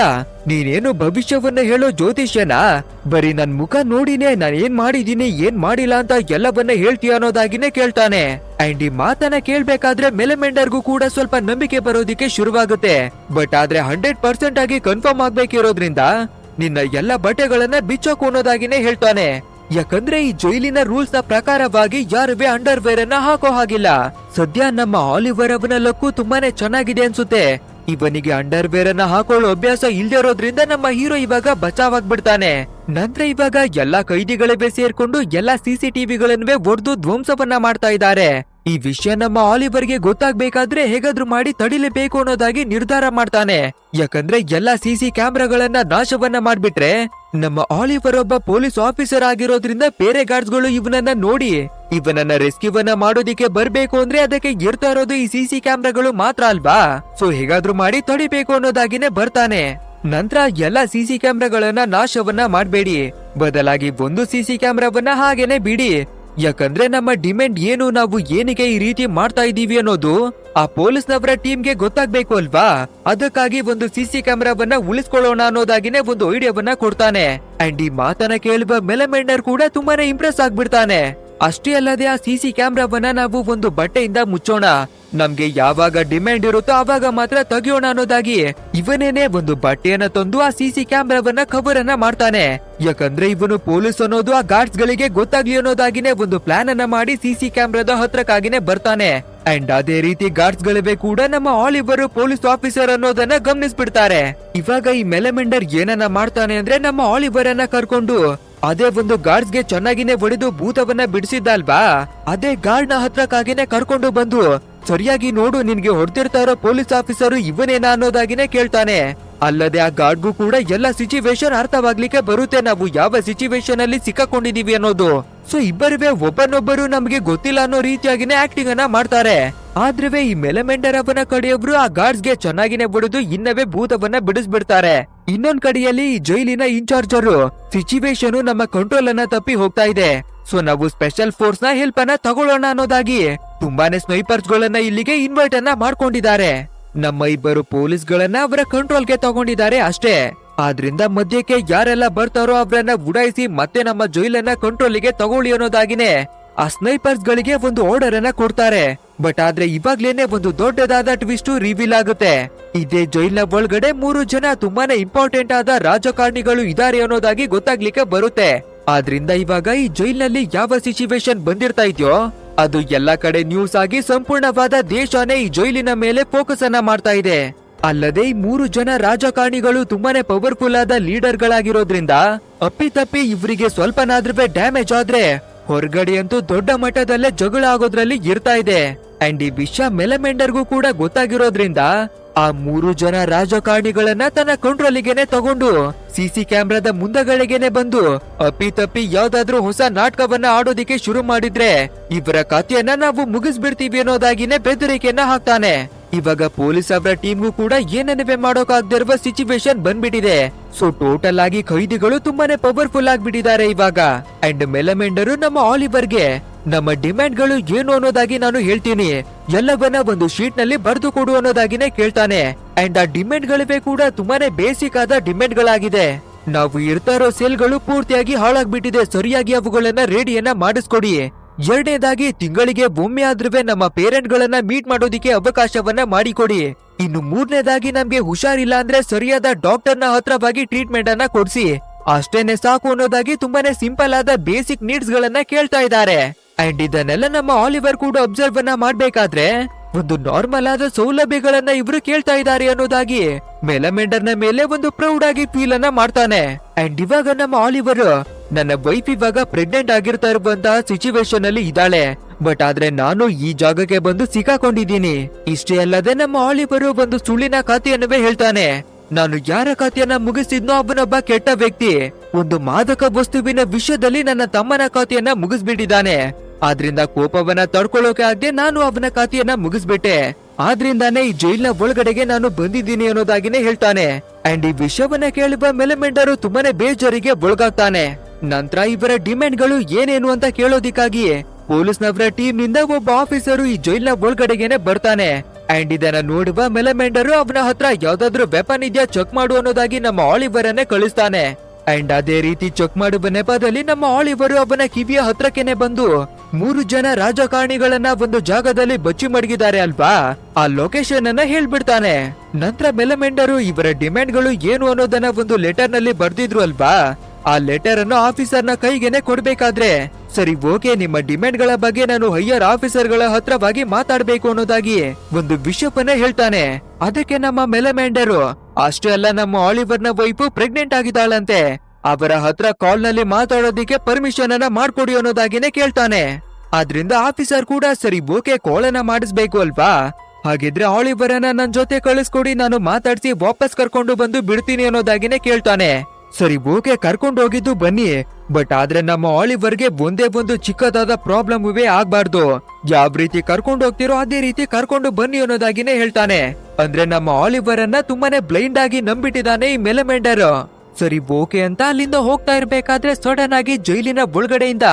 ನೀನೇನು ಭವಿಷ್ಯವನ್ನ ಹೇಳೋ ಜ್ಯೋತಿಷ್ಯನ? ಬರೀ ನನ್ ಮುಖ ನೋಡಿನೇ ನಾನ್ ಏನ್ ಮಾಡಿದೀನಿ ಏನ್ ಮಾಡಿಲ್ಲ ಅಂತ ಎಲ್ಲವನ್ನ ಹೇಳ್ತೀಯ ಅನ್ನೋದಾಗಿನೇ ಕೇಳ್ತಾನೆ. ಅಂಡ್ ಈ ಮಾತನ್ನ ಕೇಳ್ಬೇಕಾದ್ರೆ ಮೆಲೆಮೆಂಡರ್ಗೂ ಕೂಡ ಸ್ವಲ್ಪ ನಂಬಿಕೆ ಬರೋದಿಕ್ಕೆ ಶುರುವಾಗುತ್ತೆ. ಬಟ್ ಆದ್ರೆ ಹಂಡ್ರೆಡ್ ಪರ್ಸೆಂಟ್ ಆಗಿ ಕನ್ಫರ್ಮ್ ಆಗ್ಬೇಕಿರೋದ್ರಿಂದ ನಿನ್ನ ಎಲ್ಲ ಬಟ್ಟೆಗಳನ್ನ ಬಿಚ್ಚೋಕು ಅನ್ನೋದಾಗಿನೇ ಹೇಳ್ತಾನೆ. ಯಾಕಂದ್ರೆ ಈ ಜೈಲಿನ ರೂಲ್ಸ್ನ ಪ್ರಕಾರವಾಗಿ ಯಾರುವೆ ಅಂಡರ್ ವೇರ್ ಅನ್ನ ಹಾಕೋ ಹಾಗಿಲ್ಲ. ಸದ್ಯ ನಮ್ಮ ಆಲಿವರ್ ಅವನ ಲಕ್ಕು ತುಂಬಾನೇ ಚೆನ್ನಾಗಿದೆ ಅನ್ಸುತ್ತೆ. ಇವನಿಗೆ ಅಂಡರ್ ವೇರ್ ಅನ್ನ ಹಾಕೊಳ್ಳೋ ಅಭ್ಯಾಸ ಇಲ್ದೇ ಇರೋದ್ರಿಂದ ನಮ್ಮ ಹೀರೋ ಇವಾಗ ಬಚಾವಾಗ್ಬಿಡ್ತಾನೆ. ನಂತರ ಇವಾಗ ಎಲ್ಲಾ ಕೈದಿಗಳೇ ಸೇರ್ಕೊಂಡು ಎಲ್ಲಾ ಸಿಸಿಟಿವಿಗಳನ್ನೇ ಒಡೆದು ಧ್ವಂಸವನ್ನ ಮಾಡ್ತಾ ಇದ್ದಾರೆ. ಈ ವಿಷಯ ನಮ್ಮ ಆಲಿವರ್ಗೆ ಗೊತ್ತಾಗ್ಬೇಕಾದ್ರೆ ಹೇಗಾದ್ರೂ ಮಾಡಿ ತಡಿಲೇಬೇಕು ಅನ್ನೋದಾಗಿ ನಿರ್ಧಾರ ಮಾಡ್ತಾನೆ. ಯಾಕಂದ್ರೆ ಎಲ್ಲಾ ಸಿಸಿ ಕ್ಯಾಮ್ರಾಗಳನ್ನ ನಾಶವನ್ನ ಮಾಡ್ಬಿಟ್ರೆ ನಮ್ಮ ಆಲಿವರ್ ಒಬ್ಬ ಪೊಲೀಸ್ ಆಫೀಸರ್ ಆಗಿರೋದ್ರಿಂದ ಬೇರೆ ಗಾರ್ಡ್ಸ್ಗಳು ಇವನನ್ನ ನೋಡಿ ಇವನನ್ನ ರೆಸ್ಕ್ಯೂವನ್ನ ಮಾಡೋದಿಕ್ಕೆ ಬರ್ಬೇಕು ಅಂದ್ರೆ ಅದಕ್ಕೆ ಇರ್ತಾ ಇರೋದು ಈ ಸಿಸಿ ಕ್ಯಾಮ್ರಾಗಳು ಮಾತ್ರ ಅಲ್ವಾ? ಸೊ ಹೇಗಾದ್ರೂ ಮಾಡಿ ತಡಿಬೇಕು ಅನ್ನೋದಾಗಿನೇ ಬರ್ತಾನೆ. ನಂತರ ಎಲ್ಲಾ ಸಿಸಿ ಕ್ಯಾಮ್ರಾಗಳನ್ನ ನಾಶವನ್ನ ಮಾಡ್ಬೇಡಿ. ಬದಲಾಗಿ ಒಂದು ಸಿಸಿ ಕ್ಯಾಮ್ರಾವನ್ನ ಹಾಗೇನೆ ಬಿಡಿ. ಯಾಕಂದ್ರೆ ನಮ್ಮ ಡಿಮ್ಯಾಂಡ್ ಏನು, ನಾವು ಏನಕ್ಕೆ ಈ ರೀತಿ ಮಾಡ್ತಾ ಇದ್ದೀವಿ ಅನ್ನೋದು ಆ ಪೊಲೀಸ್ನವರ ಟೀಮ್ಗೆ ಗೊತ್ತಾಗ್ಬೇಕು ಅಲ್ವಾ? ಅದಕ್ಕಾಗಿ ಒಂದು ಸಿಸಿ ಕ್ಯಾಮ್ರಾವನ್ನ ಉಳಿಸ್ಕೊಳ್ಳೋಣ ಅನ್ನೋದಾಗಿನೇ ಒಂದು ಐಡಿಯಾವನ್ನ ಕೊಡ್ತಾನೆ. ಅಂಡ್ ಈ ಮಾತನ್ನ ಕೇಳುವ ಮೆಲಮೆಂಡರ್ ಕೂಡ ತುಂಬಾನೇ ಇಂಪ್ರೆಸ್ ಆಗ್ಬಿಡ್ತಾನೆ. ಅಷ್ಟೇ ಅಲ್ಲದೆ ಆ ಸಿಸಿ ಕ್ಯಾಮ್ರಾವನ್ನ ನಾವು ಒಂದು ಬಟ್ಟೆಯಿಂದ ಮುಚ್ಚೋಣ. ನಮ್ಗೆ ಯಾವಾಗ ಡಿಮ್ಯಾಂಡ್ ಇರುತ್ತೋ ಆವಾಗ ಮಾತ್ರ ತೆಗೆಯೋಣ ಅನ್ನೋದಾಗಿ. ಇವನೇನೆ ಒಂದು ಬಟ್ಟೆಯನ್ನ ತಂದು ಆ ಸಿಸಿ ಕ್ಯಾಮ್ರಾವನ್ನ ಕವರ್ ಅನ್ನ ಮಾಡ್ತಾನೆ. ಯಾಕಂದ್ರೆ ಇವನು ಪೊಲೀಸ್ ಅನ್ನೋದು ಆ ಗಾರ್ಡ್ಸ್ ಗಳಿಗೆ ಗೊತ್ತಾಗ್ಲಿ ಅನ್ನೋದಾಗಿನೇ ಒಂದು ಪ್ಲಾನ್ ಅನ್ನ ಮಾಡಿ ಸಿಸಿ ಕ್ಯಾಮ್ರಾದ ಹತ್ರಕ್ಕಾಗಿನೇ ಬರ್ತಾನೆ. ಅಂಡ್ ಅದೇ ರೀತಿ ಗಾರ್ಡ್ಸ್ ಗಳಿವೆ ಕೂಡ ನಮ್ಮ ಆಲಿವರು ಪೊಲೀಸ್ ಆಫೀಸರ್ ಅನ್ನೋದನ್ನ ಗಮನಿಸ್ಬಿಡ್ತಾರೆ. ಇವಾಗ ಈ ಮೆಲೆಮೆಂಡರ್ ಏನನ್ನ ಮಾಡ್ತಾನೆ ಅಂದ್ರೆ ನಮ್ಮ ಆಲಿವರ್ ಅನ್ನ ಕರ್ಕೊಂಡು ಅದೇ ಒಂದು ಗಾರ್ಡ್ಸ್ಗೆ ಚೆನ್ನಾಗಿನೇ ಒಡೆದು ಭೂತವನ್ನ ಬಿಡಿಸಿದ್ದಲ್ವಾ ಅದೇ ಗಾರ್ಡ್ನ ಹತ್ರಕ್ಕಾಗಿನೇ ಕರ್ಕೊಂಡು ಬಂದು ಸರಿಯಾಗಿ ನೋಡು ನಿನ್ಗೆ ಹೊಡೆದಿರ್ತಾರೋ ಪೊಲೀಸ್ ಆಫೀಸರು ಇವನೇನಾ ಅನ್ನೋದಾಗಿನೇ ಕೇಳ್ತಾನೆ. ಅಲ್ಲದೆ ಆ ಗಾಡ್ಗೂ ಕೂಡ ಎಲ್ಲ ಸಿಚುವೇಶನ್ ಅರ್ಥವಾಗ್ಲಿಕ್ಕೆ ಬರುತ್ತೆ. ನಾವು ಯಾವ ಸಿಚುವೇಶನ್ ಅಲ್ಲಿ ಸಿಕ್ಕಾಕೊಂಡಿದೀವಿ ಅನ್ನೋದು. ಸೊ ಇಬ್ಬರುವೆ ಒಬ್ಬನೊಬ್ಬರು ನಮಗೆ ಗೊತ್ತಿಲ್ಲ ಅನ್ನೋ ರೀತಿಯಾಗಿನೇ ಆಕ್ಟಿಂಗ್ ಅನ್ನ ಮಾಡ್ತಾರೆ. ಆದ್ರೆ ಈ ಮೆಲೆಮೆಂಡರ್ ಅವನ ಕಡೆಯೊಬ್ರು ಆ ಗಾರ್ಡ್ಸ್ಗೆ ಚೆನ್ನಾಗಿನೇ ಬಿಡುದು ಇನ್ನವೇ ಭೂತವನ್ನ ಬಿಡಿಸ್ಬಿಡ್ತಾರೆ. ಇನ್ನೊಂದ್ ಕಡೆಯಲ್ಲಿ ಈ ಜೈಲಿನ ಇನ್ಚಾರ್ಜರು ಸಿಚುವೇಶನ್ ನಮ್ಮ ಕಂಟ್ರೋಲ್ ಅನ್ನ ತಪ್ಪಿ ಹೋಗ್ತಾ ಇದೆ. ಸೊ ನಾವು ಸ್ಪೆಷಲ್ ಫೋರ್ಸ್ನ ಹೆಲ್ಪ್ ಅನ್ನ ತಗೊಳ್ಳೋಣ ಅನ್ನೋದಾಗಿ. ತುಂಬಾನೇ ಸ್ನೈಪರ್ಸ್ ಗಳನ್ನ ಇಲ್ಲಿಗೆ ಇನ್ವೈಟ್ ಅನ್ನ ಮಾಡ್ಕೊಂಡಿದ್ದಾರೆ. ನಮ್ಮ ಇಬ್ಬರು ಪೊಲೀಸ್ ಗಳನ್ನ ಅವರ ಕಂಟ್ರೋಲ್ಗೆ ತಗೊಂಡಿದ್ದಾರೆ ಅಷ್ಟೇ. ಆದ್ರಿಂದ ಮಧ್ಯಕ್ಕೆ ಯಾರೆಲ್ಲ ಬರ್ತಾರೋ ಅವರನ್ನ ಉಡಾಯಿಸಿ ಮತ್ತೆ ನಮ್ಮ ಜೈಲನ್ನ ಕಂಟ್ರೋಲಿಗೆ ತಗೊಳ್ಳಿ ಅನ್ನೋದಾಗಿನೇ ಆ ಸ್ನೈಪರ್ಸ್ ಗಳಿಗೆ ಒಂದು ಆರ್ಡರ್ ಅನ್ನ ಕೊಡ್ತಾರೆ. ಬಟ್ ಆದ್ರೆ ಇವಾಗ್ಲೇನೆ ಒಂದು ದೊಡ್ಡದಾದ ಟ್ವಿಸ್ಟ್ ರಿವೀಲ್ ಆಗುತ್ತೆ. ಇದೇ ಜೈಲ್ನ ಒಳಗಡೆ ಮೂರು ಜನ ತುಂಬಾನೇ ಇಂಪಾರ್ಟೆಂಟ್ ಆದ ರಾಜಕಾರಣಿಗಳು ಇದಾರೆ ಅನ್ನೋದಾಗಿ ಗೊತ್ತಾಗ್ಲಿಕ್ಕೆ ಬರುತ್ತೆ. ಆದ್ರಿಂದ ಇವಾಗ ಈ ಜೈಲ್ನಲ್ಲಿ ಯಾವ ಸಿಚುವೇಶನ್ ಬಂದಿರ್ತಾ ಇದೆಯೋ? ಅದು ಎಲ್ಲ ಕಡೆ ನ್ಯೂಸ್ ಆಗಿ ಸಂಪೂರ್ಣವಾದ ದೇಶನೇ ಈ ಜೈಲಿನ ಮೇಲೆ ಫೋಕಸ್ ಅನ್ನ ಮಾಡ್ತಾ ಇದೆ. ಅಲ್ಲದೆ ಈ ಮೂರು ಜನ ರಾಜಕಾರಣಿಗಳು ತುಂಬಾನೇ ಪವರ್ಫುಲ್ ಆದ ಲೀಡರ್ ಗಳಾಗಿರೋದ್ರಿಂದ ಅಪ್ಪಿತಪ್ಪಿ ಇವರಿಗೆ ಸ್ವಲ್ಪನಾದ್ರೂ ಡ್ಯಾಮೇಜ್ ಆದ್ರೆ ಹೊರಗಡೆ ಅಂತೂ ದೊಡ್ಡ ಮಟ್ಟದಲ್ಲೇ ಜಗಳ ಆಗೋದ್ರಲ್ಲಿ ಇರ್ತಾ ಇದೆ. ಅಂಡ್ ಈ ವಿಷಯ ಮೆಲಮೆಂಡರ್ಗೂ ಕೂಡ ಗೊತ್ತಾಗಿರೋದ್ರಿಂದ ಆ ಮೂರು ಜನ ರಾಜಕಾರಣಿಗಳನ್ನ ತನ್ನ ಕಂಟ್ರೋಲಿಗೆನೆ ತಗೊಂಡು ಸಿಸಿ ಕ್ಯಾಮ್ರಾದ ಮುಂದಗಳಿಗೆನೆ ಬಂದು ಅಪ್ಪಿತಪ್ಪಿ ಯಾವ್ದಾದ್ರೂ ಹೊಸ ನಾಟಕವನ್ನ ಆಡೋದಿಕ್ಕೆ ಶುರು ಮಾಡಿದ್ರೆ ಇವರ ಕಥೆಯನ್ನ ನಾವು ಮುಗಿಸ್ಬಿಡ್ತೀವಿ ಅನ್ನೋದಾಗಿನೇ ಬೆದರಿಕೆಯನ್ನ ಹಾಕ್ತಾನೆ. ಇವಾಗ ಪೊಲೀಸ್ ಅವರ ಟೀಮ್ಗೂ ಕೂಡ ಏನನ್ನವೇ ಮಾಡೋಕಾಗ್ದಿರುವ ಸಿಚುವೇಶನ್ ಬಂದ್ಬಿಟ್ಟಿದೆ. ಸೊ ಟೋಟಲ್ ಆಗಿ ಖೈದಿಗಳು ತುಂಬಾನೇ ಪವರ್ಫುಲ್ ಆಗ್ಬಿಟ್ಟಿದ್ದಾರೆ ಇವಾಗ. ಅಂಡ್ ಮೆಲಮೆಂಡರು ನಮ್ಮ ಆಲಿವರ್ಗೆ ನಮ್ಮ ಡಿಮ್ಯಾಂಡ್ಗಳು ಏನು ಅನ್ನೋದಾಗಿ ನಾನು ಹೇಳ್ತೀನಿ. ಎಲ್ಲವನ್ನ ಒಂದು ಶೀಟ್ನಲ್ಲಿ ಬರೆದು ಕೊಡು ಅನ್ನೋದಾಗಿನೇ ಕೇಳ್ತಾನೆ. ಅಂಡ್ ಆ ಡಿಮ್ಯಾಂಡ್ ಗಳಿವೆ ಕೂಡ ತುಂಬಾನೇ ಬೇಸಿಕ್ ಆದ ಡಿಮ್ಯಾಂಡ್ ಗಳಾಗಿದೆ ನಾವು ಇರ್ತಾ ಇರೋ ಸೆಲ್ಗಳು ಪೂರ್ತಿಯಾಗಿ ಹಾಳಾಗ್ಬಿಟ್ಟಿದೆ. ಸರಿಯಾಗಿ ಅವುಗಳನ್ನ ರೆಡಿಯನ್ನ ಮಾಡಿಸ್ಕೊಡಿ. ಎರಡನೇದಾಗಿ ತಿಂಗಳಿಗೆ ಒಮ್ಮೆ ಆದ್ರೂ ನಮ್ಮ ಪೇರೆಂಟ್ ಗಳನ್ನ ಮೀಟ್ ಮಾಡೋದಿಕ್ಕೆ ಅವಕಾಶವನ್ನ ಮಾಡಿಕೊಡಿ. ಇನ್ನು ಮೂರನೇದಾಗಿ ನಮ್ಗೆ ಹುಷಾರಿಲ್ಲ ಅಂದ್ರೆ ಸರಿಯಾದ ಡಾಕ್ಟರ್ನ ಹತ್ರವಾಗಿ ಟ್ರೀಟ್ಮೆಂಟ್ ಅನ್ನ ಕೊಡಿಸಿ. ಅಷ್ಟೇನೆ ಸಾಕು ಅನ್ನೋದಾಗಿ ತುಂಬಾನೇ ಸಿಂಪಲ್ ಆದ ಬೇಸಿಕ್ ನೀಡ್ಸ್ ಗಳನ್ನ ಕೇಳ್ತಾ ಇದ್ದಾರೆ. ಅಂಡ್ ಇದನ್ನೆಲ್ಲ ನಮ್ಮ ಆಲಿವರ್ ಕೂಡ ಅಬ್ಸರ್ವ್ ಮಾಡ್ಬೇಕಾದ್ರೆ ಒಂದು ನಾರ್ಮಲ್ ಆದ ಸೌಲಭ್ಯಗಳನ್ನ ಇವರು ಕೇಳ್ತಾ ಇದ್ದಾರೆ ಅನ್ನೋದಾಗಿ ಮೆಲಮೆಂಡರ್ನ ಮೇಲೆ ಒಂದು ಪ್ರೌಡ್ ಆಗಿ ಫೀಲ್ ಅನ್ನ ಮಾಡ್ತಾನೆ. ಅಂಡ್ ಇವಾಗ ನಮ್ಮ ಆಲಿವರ್ ನನ್ನ ವೈಫ್ ಇವಾಗ ಪ್ರೆಗ್ನೆಂಟ್ ಆಗಿರ್ತಾ ಇರುವಂತಹ ಸಿಚುವೇಶನ್ ಅಲ್ಲಿ ಇದ್ದಾಳೆ. ಬಟ್ ಆದ್ರೆ ನಾನು ಈ ಜಾಗಕ್ಕೆ ಬಂದು ಸಿಕ್ಕಾಕೊಂಡಿದ್ದೀನಿ. ಇಷ್ಟೇ ಅಲ್ಲದೆ ನಮ್ಮ ಆಲಿವರು ಒಂದು ಸುಳ್ಳಿನ ಖಾತೆಯನ್ನುವೇ ಹೇಳ್ತಾನೆ. ನಾನು ಯಾರ ಖಾತೆಯನ್ನ ಮುಗಿಸಿದ್ನೋ ಅವನೊಬ್ಬ ಕೆಟ್ಟ ವ್ಯಕ್ತಿ. ಒಂದು ಮಾದಕ ವಸ್ತುವಿನ ವಿಷಯದಲ್ಲಿ ನನ್ನ ತಮ್ಮನ ಖಾತೆಯನ್ನ ಮುಗಿಸ್ಬಿಟ್ಟಿದ್ದಾನೆ. ಆದ್ರಿಂದ ಕೋಪವನ್ನ ತಡ್ಕೊಳ್ಳೋಕೆ ಆಗದೆ ನಾನು ಅವನ ಖಾತೆಯನ್ನ ಮುಗಿಸ್ಬಿಟ್ಟೆ. ಆದ್ರಿಂದಾನೇ ಈ ಜೈಲ್ನ ಒಳಗಡೆಗೆ ನಾನು ಬಂದಿದ್ದೀನಿ ಅನ್ನೋದಾಗಿನೇ ಹೇಳ್ತಾನೆ. ಅಂಡ್ ಈ ವಿಷಯವನ್ನ ಕೇಳುವ ಮೆಲೆಮೆಂಡರು ತುಂಬಾನೇ ಬೇಜಾರಿಗೆ ಒಳಗಾಗ್ತಾನೆ. ನಂತರ ಇವರ ಡಿಮ್ಯಾಂಡ್ಗಳು ಏನೇನು ಅಂತ ಕೇಳೋದಿಕ್ಕಾಗಿ ಪೊಲೀಸ್ನವರ ಟೀಮ್ನಿಂದ ಒಬ್ಬ ಆಫೀಸರು ಈ ಜೈಲ್ನ ಒಳಗಡೆಗೆನೆ ಬರ್ತಾನೆ. ಅಂಡ್ ಇದನ್ನ ನೋಡುವ ಮೆಲೆಮೆಂಡರು ಅವನ ಹತ್ರ ಯಾವ್ದಾದ್ರು ವೆಪನ್ ಇದ್ಯಾ ಚೆಕ್ ಮಾಡು ಅನ್ನೋದಾಗಿ ನಮ್ಮ ಆಲಿವರ್ ಕಳಿಸ್ತಾನೆ. ಅಂಡ್ ಅದೇ ರೀತಿ ಚೆಕ್ ಮಾಡುವ ನೆಪದಲ್ಲಿ ನಮ್ಮ ಆಳಿವರು ಅವನ ಕಿವಿಯ ಹತ್ರಕ್ಕೆನೆ ಬಂದು ಮೂರು ಜನ ರಾಜಕಾರಣಿಗಳನ್ನ ಒಂದು ಜಾಗದಲ್ಲಿ ಬಚ್ಚಿ ಮಡಗಿದ್ದಾರೆ ಅಲ್ವಾ? ಆ ಲೊಕೇಶನ್ ಅನ್ನ ಹೇಳ್ಬಿಡ್ತಾನೆ. ನಂತರ ಮೆಲಮೆಂಡರು ಇವರ ಡಿಮ್ಯಾಂಡ್ಗಳು ಏನು ಅನ್ನೋದನ್ನ ಒಂದು ಲೆಟರ್ನಲ್ಲಿ ಬರ್ದಿದ್ರು ಅಲ್ವಾ? ಆ ಲೆಟರ್ ಅನ್ನು ಆಫೀಸರ್ನ ಕೈಗೆನೆ ಕೊಡ್ಬೇಕಾದ್ರೆ. ಸರಿ ಓಕೆ ನಿಮ್ಮ ಡಿಮ್ಯಾಂಡ್ಗಳ ಬಗ್ಗೆ ನಾನು ಹೈಯರ್ ಆಫೀಸರ್ಗಳ ಹತ್ರವಾಗಿ ಮಾತಾಡ್ಬೇಕು ಅನ್ನೋದಾಗಿ ಒಂದು ವಿಷಯವನ್ನ ಹೇಳ್ತಾನೆ. ಅದಕ್ಕೆ ನಮ್ಮ ಮೆಲಮ್ಯಾಂಡರು ಅಷ್ಟೇ ಅಲ್ಲ ನಮ್ಮ ಆಲಿವರ್ನ ವೈಫು ಪ್ರೆಗ್ನೆಂಟ್ ಆಗಿದ್ದಾಳಂತೆ. ಅವರ ಹತ್ರ ಕಾಲ್ನಲ್ಲಿ ಮಾತಾಡೋದಿಕ್ಕೆ ಪರ್ಮಿಷನ್ ಅನ್ನ ಮಾಡ್ಕೊಡಿ ಅನ್ನೋದಾಗಿನೇ ಕೇಳ್ತಾನೆ. ಆದ್ರಿಂದ ಆಫೀಸರ್ ಕೂಡ, ಸರಿ ಓಕೆ ಕೋಳನ ಮಾಡಿಸ್ಬೇಕು ಅಲ್ವಾ? ಹಾಗಿದ್ರೆ ಆಳಿವರನ್ನ ನನ್ನ ನನ್ ಜೊತೆ ಕಳಿಸ್ಕೊಡಿ, ನಾನು ಮಾತಾಡ್ಸಿ ವಾಪಸ್ ಕರ್ಕೊಂಡು ಬಂದು ಬಿಡ್ತೀನಿ ಅನ್ನೋದಾಗಿನೇ ಕೇಳ್ತಾನೆ. ಸರಿ ಓಕೆ ಕರ್ಕೊಂಡು ಹೋಗಿದ್ದು ಬನ್ನಿ. ಬಟ್ ಆದ್ರೆ ನಮ್ಮ ಆಲಿವರ್ಗೆ ಒಂದೇ ಒಂದು ಚಿಕ್ಕದಾದ ಪ್ರಾಬ್ಲಮ್ ಇವೇ ಆಗ್ಬಾರ್ದು. ಯಾವ ರೀತಿ ಕರ್ಕೊಂಡು ಹೋಗ್ತಿರೋ ಅದೇ ರೀತಿ ಕರ್ಕೊಂಡು ಬನ್ನಿ ಅನ್ನೋದಾಗಿನೇ ಹೇಳ್ತಾನೆ. ಅಂದ್ರೆ ನಮ್ಮ ಆಲಿವರ್ ಅನ್ನ ತುಂಬಾನೇ ಬ್ಲೈಂಡ್ ಆಗಿ ನಂಬಿಟ್ಟಿದ್ದಾನೆ ಈ ಮೆಲಮೆಂಡರ್. ಸರಿ ಓಕೆ ಅಂತ ಅಲ್ಲಿಂದ ಹೋಗ್ತಾ ಇರ್ಬೇಕಾದ್ರೆ ಸಡನ್ ಆಗಿ ಜೈಲಿನ ಒಳಗಡೆಯಿಂದ